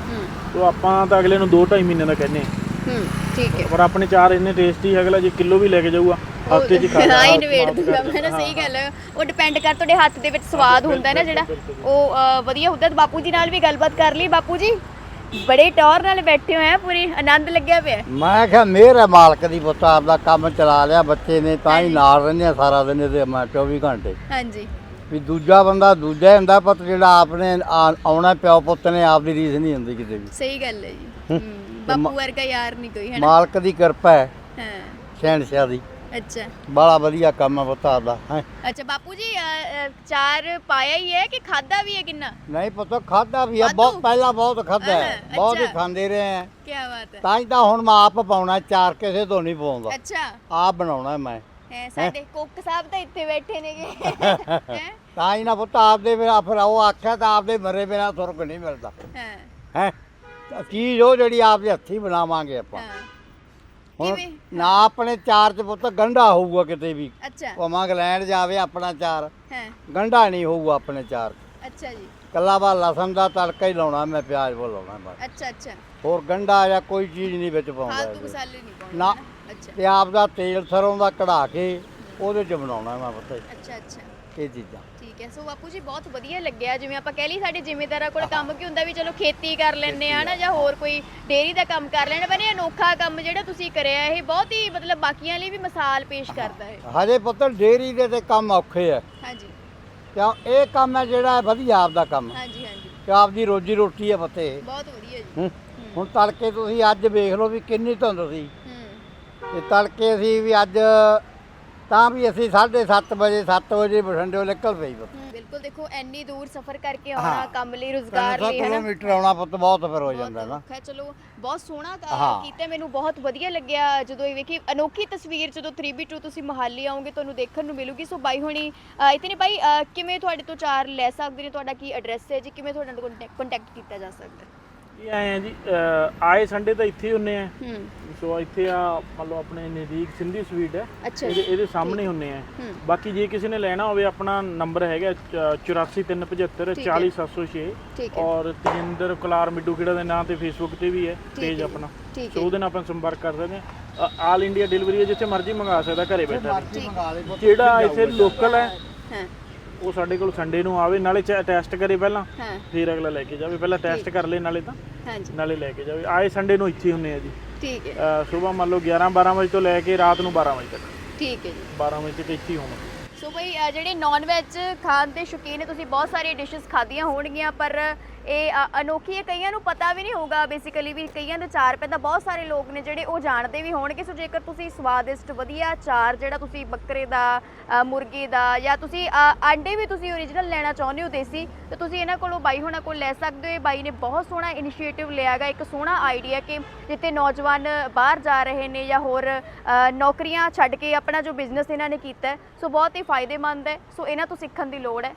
Speaker 3: ਤੋ ਆਪਾਂ ਤਾਂ ਅਗਲੇ ਨੂੰ 2-2.5 ਮਹੀਨੇ ਦਾ ਕਹਿੰਦੇ ਆ।
Speaker 2: ਹੂੰ ਠੀਕ ਹੈ।
Speaker 3: ਪਰ ਆਪਣੇ ਚਾਰ ਇੰਨੇ ਟੇਸਟੀ ਹੈ ਅਗਲਾ ਜੇ ਕਿਲੋ ਵੀ ਲੈ ਕੇ ਜਾਊਗਾ ਹਫ਼ਤੇ 'ਚ ਹੀ ਖਾ
Speaker 2: ਹਾਂ
Speaker 3: ਮਾਫ਼
Speaker 2: ਦੂੰਗਾ ਮੈਂ ਨਾ। ਸਹੀ ਗੱਲ ਉਹ ਡਿਪੈਂਡ ਕਰ ਤੁਹਾਡੇ ਹੱਥ ਦੇ ਵਿੱਚ ਸਵਾਦ ਹੁੰਦਾ ਨਾ ਜਿਹੜਾ। ਉਹ ਵਧੀਆ ਹੁੰਦਾ। ਬਾਪੂ ਜੀ ਨਾਲ ਵੀ ਗੱਲਬਾਤ ਕਰ ਲਈ ਬਾਪੂ ਜੀ? ਬੜੇ ਟੌਰ ਨਾਲ ਬੈਠੇ ਹੋਏ ਆ ਪੂਰੀ ਆਨੰਦ ਲੱਗਿਆ ਪਿਆ।
Speaker 1: ਮੈਂ ਕਿਹਾ ਮਿਹਰ ਹੈ ਮਾਲਕ ਦੀ ਪੁੱਤ ਆਪਦਾ ਕੰਮ ਚਲਾ ਲਿਆ ਬੱਚੇ ਨੇ ਤਾਂ ਹੀ ਨਾਲ ਰਹਿੰਦੇ ਆ ਸਾਰਾ ਦਿਨ ਇਹਦੇ ਮੈਂ 24 ਘੰਟੇ।
Speaker 2: ਹਾਂਜੀ।
Speaker 1: ਵੀ ਦੂਜਾ ਬੰਦਾ ਦੂਜਾ ਹੀ ਹੁੰਦਾ ਪੁੱਤ ਜਿਹੜਾ ਆਪਨੇ ਆ- ਆਉਣਾ ਪਿਓ ਪੁੱਤ ਨੇ ਆਪਦੀ ਰੀਸ ਨਹੀਂ ਹੁੰਦੀ ਕਿਤੇ ਵੀ।
Speaker 2: ਸਹੀ ਗੱਲ ਹੈ ਜੀ। ਹੂੰ, ਬਾਪੂ ਵਰਗਾ ਯਾਰ ਨਹੀਂ ਕੋਈ ਹੈ ਨਾ?
Speaker 1: ਮਾਲਕ ਦੀ ਕਿਰਪਾ ਹੈ
Speaker 2: ਹਾਂ।
Speaker 1: ਸ਼ਹਿਨਸ਼ਾਹ ਦੀ
Speaker 2: ਅੱਛਾ।
Speaker 1: ਬੜਾ ਵਧੀਆ ਕੰਮ ਹੈ ਪੁੱਤ ਆਪਦਾ ਹੈਂ।
Speaker 2: ਅੱਛਾ ਬਾਪੂ ਜੀ ਅ, ਅ, ਚਾਰ ਪਾਇਆ ਹੀ ਹੈ ਕਿ ਖਾਦਾ ਵੀ ਹੈ ਕਿੰਨਾ?
Speaker 1: ਨਹੀਂ ਪੁੱਤ ਖਾਦਾ ਵੀ ਆ
Speaker 2: ਵਾਧੂ?
Speaker 1: ਬਹੁਤ ਪਹਿਲਾਂ ਬਹੁਤ ਖਾਦਾ ਹੈ।
Speaker 2: ਹਾਂ,
Speaker 1: ਬਹੁਤ ਹੀ
Speaker 2: ਅੱਛਾ।
Speaker 1: ਖਾਂਦੇ ਰਹੇ ਆ
Speaker 2: ਕੀ ਬਾਤ ਹੈ।
Speaker 1: ਤਾਂ ਹੀ ਤਾਂ ਹੁਣ ਮੈਂ ਆਪ ਪਾਉਣਾ ਚਾਰ ਕਿਸੇ ਤੋਂ ਨਹੀਂ ਪਾਉਂਦਾ।
Speaker 2: ਅੱਛਾ।
Speaker 1: ਆਪ ਬਣਾਉਣਾ ਮੈਂ।
Speaker 2: ਹੈ ਸਾਡੇ ਕੁੱਕ ਸਾਹਿਬ ਤਾਂ ਇੱਥੇ ਬੈਠੇ ਨੇਗੇ। ਹੈ।
Speaker 1: ਤਾਂ ਹੀ ਨਾ ਪੁੱਤ ਆਪਦੇ ਬਿਨਾਂ ਫਿਰ ਉਹ ਆਖਿਆ ਤਾਂ ਆਪਦੇ ਮਰੇ ਬਿਨਾ ਸੁਰਗ ਨਹੀਂ ਮਿਲਦਾ।
Speaker 2: ਹਾਂ।
Speaker 1: ਹੈ। ਚੀਜ਼ ਉਹ ਜਿਹੜੀ ਆਪਦੇ ਹੱਥੀ ਬਣਾਵਾਂਗੇ ਆਪਾਂ।
Speaker 2: ਹਾਂ।
Speaker 1: ਹੁਣ
Speaker 2: ਕਿਵੇਂ?
Speaker 1: ਨਾ ਆਪਣੇ ਚਾਰ ਚ ਪੁੱਤ ਗੰਢਾ ਹੋਊਗਾ ਕਿਤੇ ਵੀ।
Speaker 2: ਅੱਛਾ।
Speaker 1: ਭਾਵੇਂ ਇੰਗਲੈਂਡ ਜਾਵੇ ਆਪਣਾ ਚਾਰ।
Speaker 2: ਹਾਂ।
Speaker 1: ਗੰਢਾ ਨਹੀਂ ਹੋਊਗਾ ਆਪਣੇ ਚਾਰ 'ਚ।
Speaker 2: ਅੱਛਾ ਜੀ।
Speaker 1: ਕੱਲਾ ਬਾ ਲਸਣ ਦਾ ਤੜਕਾ ਹੀ ਲਾਉਣਾ ਮੈਂ ਪਿਆਜ਼ ਉਹ ਲਾਉਣਾ ਬਸ।
Speaker 2: ਅੱਛਾ ਅੱਛਾ।
Speaker 1: ਹੋਰ ਗੰਢਾ ਜਾਂ ਕੋਈ ਚੀਜ਼ ਨਹੀਂ ਵਿੱਚ ਪਾਉਂਦਾ
Speaker 2: ਫਾਲਤੂ
Speaker 1: ਇਹਦੇ।
Speaker 2: ਮਸਾਲੇ ਨਹੀਂ ਪਾਉਣੇ
Speaker 1: ਨਾ।
Speaker 2: ਨਾ ਅੱਛਾ।
Speaker 1: ਤੇ ਆਪ ਦਾ ਤੇਲ ਸਰੋਂ ਦਾ ਕਢਾ ਕੇ ਉਹਦੇ ਚ ਬਣਾਉਣਾ ਮੈਂ ਪੁੱਤ।
Speaker 2: ਅੱਛਾ ਅੱਛਾ।
Speaker 1: ਇਹ ਚੀਜ਼ਾਂ।
Speaker 2: ਠੀਕ ਹੈ। ਸੋ ਬਾਪੂ ਜੀ ਬਹੁਤ ਵਧੀਆ ਲੱਗਿਆ। ਜਿਵੇਂ ਆਪਾਂ ਕਹਿ ਲਈ ਸਾਡੇ ਜ਼ਿਮੀਂਦਾਰਾਂ ਕੋਲ ਕੰਮ ਕੀ ਹੁੰਦਾ ਵੀ ਚਲੋ ਖੇਤੀ ਕਰ ਲੈਂਦੇ ਆ। ਨਾ ਜਾਂ ਹੋਰ ਕੋਈ ਡੇਅਰੀ ਦਾ ਕੰਮ ਕਰ ਲੈਣਾ ਪਰ ਇਹ ਅਨੋਖਾ ਕੰਮ ਜਿਹੜਾ ਤੁਸੀਂ ਕਰਿਆ ਇਹ ਬਹੁਤ ਹੀ ਮਤਲਬ ਬਾਕੀਆਂ ਲਈ ਵੀ ਮਿਸਾਲ ਪੇਸ਼ ਕਰਦਾ ਹੈ।
Speaker 1: ਹਜੇ ਪੁੱਤ ਡੇਰੀ ਦੇ ਤੇ ਕੰਮ ਔਖੇ ਆ।
Speaker 2: ਹਾਂਜੀ।
Speaker 1: ਕਿਉਂ? ਇਹ ਕੰਮ ਹੈ ਜਿਹੜਾ ਹੈ ਵਧੀਆ ਆਪਦਾ ਕੰਮ।
Speaker 2: ਹਾਂਜੀ ਹਾਂਜੀ।
Speaker 1: ਕਿ ਆਪਦੀ ਰੋਜੀ ਰੋਟੀ ਹੈ ਪਤੇ
Speaker 2: ਬਹੁਤ ਵਧੀਆ ਜੀ।
Speaker 1: ਹੂੰ। ਹੁਣ ਤੜਕੇ ਤੁਸੀਂ ਅੱਜ ਵੇਖ ਲਓ ਵੀ ਕਿੰਨੀ ਧੁੰਦ ਸੀ।
Speaker 2: ਹੂੰ।
Speaker 1: ਤੇ ਤੜਕੇ ਅਸੀਂ ਵੀ ਅੱਜ ਤਾਂ ਵੀ ਅਸੀਂ 7:30 ਵਜੇ 7 ਵਜੇ ਬਠਿੰਡਿਓਂ ਨਿਕਲ ਪਈ
Speaker 2: ਹੂੰ, ਬਿਲਕੁਲ ਦੇਖੋ ਐਨੀ ਦੂਰ ਸਫ਼ਰ ਕਰਕੇ ਆਉਣਾ
Speaker 1: ਹਾਂ।
Speaker 2: ਕੰਮ ਲਈ
Speaker 1: 300
Speaker 2: ਰੋਜ਼ਗਾਰ ਲਈ ਹੈ ਨਾ
Speaker 1: ਕਿਲੋਮੀਟਰ ਆਉਣਾ ਪੁੱਤ ਬਹੁਤ ਫਿਰ ਹੋ ਜਾਂਦਾ ਨਾ।
Speaker 2: ਔਖਾ ਹੈ, ਚਲੋ ਬਹੁਤ ਸੋਹਣਾ ਕ-
Speaker 1: ਹਾਂ।
Speaker 2: ਕੀਤਾ ਮੈਨੂੰ ਬਹੁਤ ਵਧੀਆ ਲੱਗਿਆ ਜਦੋਂ ਇਹ ਵੇਖੀ ਅਨੋਖੀ ਤਸਵੀਰ ਜਦੋਂ 3B2 ਤੁਸੀਂ ਮਹਾਲੀ ਆਓਗੇ ਤੁਹਾਨੂੰ ਦੇਖਣ ਨੂੰ ਮਿਲੂਗੀ ਸੋ ਬਾਈ ਹੁਣੀ ਅ, ਇਤਨੇ ਬਾਈ ਅ, ਕਿਵੇਂ ਤੁਹਾਡੇ ਤੋਂ ਚਾਰ ਲੈ ਸਕਦੇ ਨੇ ਤੁਹਾਡਾ ਕੀ ਐਡਰੈਸ ਹੈ ਜੀ? ਕਿਵੇਂ ਤੁਹਾਡੇ ਨਾਲ ਕੰਟੈਕਟ ਕੀਤਾ ਜਾ ਸਕਦਾ ਹੈ?
Speaker 3: ਇਹ ਆਏ ਆ ਜੀ? ਅਹ ਆਏ ਸੰਡੇ ਤਾਂ ਇੱਥੇ ਹੀ ਹੁੰਨੇ ਆ।
Speaker 2: ਹੂੰ।
Speaker 3: ਸੋ ਇੱਥੇ ਆ ਮੰਨ ਲਓ ਆਪਣੇ ਨਜ਼ਦੀਕ ਸਿੰਧੀ ਸਵੀਟ ਹੈ।
Speaker 2: ਅੱਛਾ।
Speaker 3: ਇਹਦੇ
Speaker 2: ਜੀ
Speaker 3: ਇਹਦੇ ਸਾਹਮਣੇ ਹੁੰਨੇ ਆ।
Speaker 2: ਹੂੰ।
Speaker 3: ਬਾਕੀ ਜੇ ਕਿਸੇ ਨੇ ਲੈਣਾ ਹੋਵੇ ਆਪਣਾ ਨੰਬਰ ਹੈਗਾ 84375
Speaker 2: ਠੀਕ ਹੈ।
Speaker 3: 40706
Speaker 2: ਠੀਕ ਹੈ।
Speaker 3: ਔਰ ਤਜਿੰਦਰ ਕੁਲਾਰ ਮਿੱਡੂ ਖੇੜਾ ਦੇ ਨਾਂ ਤੇ ਫੇਸਬੁੱਕ ਤੇ ਵੀ ਹੈ
Speaker 2: ਠੀਕ
Speaker 3: ਪੇਜ ਆਪਣਾ।
Speaker 2: ਠੀਕ
Speaker 3: ਸੋ
Speaker 2: ਹੈ।
Speaker 3: ਉਹਦੇ ਨਾਲ ਆਪਾਂ ਸੰਪਰਕ ਕਰ ਸਕਦੇ ਹਾਂ। ਆਲ ਇੰਡੀਆ ਡਿਲੀਵਰੀ ਹੈ ਜਿੱਥੇ ਮਰਜ਼ੀ ਮੰਗਾ ਸਕਦਾ ਘਰੇ ਬੈਠਾ
Speaker 1: ਮੰਗਾ
Speaker 3: ਜਿਹੜਾ ਇੱਥੇ ਲੋਕਲ ਹੈ?
Speaker 2: ਹਾਂ।
Speaker 3: ਉਹ ਸਾਡੇ ਕੋਲ ਸੰਡੇ ਨੂੰ ਆਵੇ ਨਾਲੇ ਟੈਸਟ ਕਰੇ ਪਹਿਲਾਂ
Speaker 2: ਹਾਂ।
Speaker 3: ਫਿਰ ਅਗਲਾ ਲੈ ਕੇ ਜਾਵੇ ਪਹਿਲਾਂ ਟੈਸਟ ਕਰ ਲੇ ਨਾਲੇ ਤਾਂ।
Speaker 2: ਹਾਂਜੀ।
Speaker 3: ਨਾਲੇ ਲੈ ਕੇ ਜਾਵੇ। ਆਏ ਸੰਡੇ ਨੂੰ ਇੱਥੇ ਹੁੰਨੇ ਆ ਜੀ।
Speaker 2: ਠੀਕ ਹੈ।
Speaker 3: ਸਵੇਰ ਮੰਨ ਲਓ 11 12 ਵਜੇ ਤੋਂ ਲੈ ਕੇ ਰਾਤ ਨੂੰ 12 ਵਜੇ ਤੱਕ।
Speaker 2: ਠੀਕ ਹੈ ਜੀ।
Speaker 3: 12 ਵਜੇ ਤੱਕ ਇੱਥੇ ਹੀ ਹੋਵਾਂਗੇ
Speaker 2: ਸੋ ਬਈ ਜਿਹੜੇ ਨਾਨ ਵੈਜ ਖਾਣ ਦੇ ਸ਼ੌਕੀਨ ਨੇ ਤੁਸੀਂ ਬਹੁਤ ਸਾਰੀਆਂ ਡਿਸ਼ਸ ਖਾਧੀਆਂ ਹੋਣਗੀਆਂ ਪਰ ਇਹ ਅਨੋਖੀ ਹੈ। ਕਈਆਂ ਨੂੰ ਪਤਾ ਵੀ ਨਹੀਂ ਹੋਊਗਾ ਬੇਸਿਕਲੀ ਵੀ ਕਈਆਂ ਦੇ ਚਾਰ ਪੈਂਦਾ। ਬਹੁਤ ਸਾਰੇ ਲੋਕ ਨੇ ਜਿਹੜੇ ਉਹ ਜਾਣਦੇ ਵੀ ਹੋਣਗੇ। ਸੋ ਜੇਕਰ ਤੁਸੀਂ ਸਵਾਦਿਸ਼ਟ, ਵਧੀਆ ਚਾਰ ਜਿਹੜਾ ਤੁਸੀਂ ਬੱਕਰੇ ਦਾ ਮੁਰਗੀ ਦਾ ਜਾਂ ਤੁਸੀਂ ਆਂਡੇ ਵੀ ਤੁਸੀਂ ਓਰੀਜਨਲ ਲੈਣਾ ਚਾਹੁੰਦੇ ਹੋ ਦੇਸੀ, ਤਾਂ ਤੁਸੀਂ ਇਹਨਾਂ ਕੋਲੋਂ ਬਾਈ ਹੋਣਾ ਕੋਲ ਲੈ ਸਕਦੇ ਹੋ। ਇਹ ਬਾਈ ਨੇ ਬਹੁਤ ਸੋਹਣਾ ਇਨੀਸ਼ੀਏਟਿਵ ਲਿਆਗਾ ਇੱਕ ਸੋਹਣਾ ਆਈਡੀਆ ਕਿ ਜਿੱਥੇ ਨੌਜਵਾਨ ਬਾਹਰ ਜਾ ਰਹੇ ਨੇ ਜਾਂ ਹੋਰ ਨੌਕਰੀਆਂ ਛੱਡ ਕੇ ਆਪਣਾ ਜੋ ਬਿਜ਼ਨਸ ਇਹਨਾਂ ਨੇ ਕੀਤਾ ਸੋ ਬਹੁਤ ਹੀ ਫਾਇਦੇਮੰਦ ਹੈ। ਸੋ ਇਹਨਾਂ ਤੋਂ ਸਿੱਖਣ ਦੀ ਲੋੜ ਹੈ।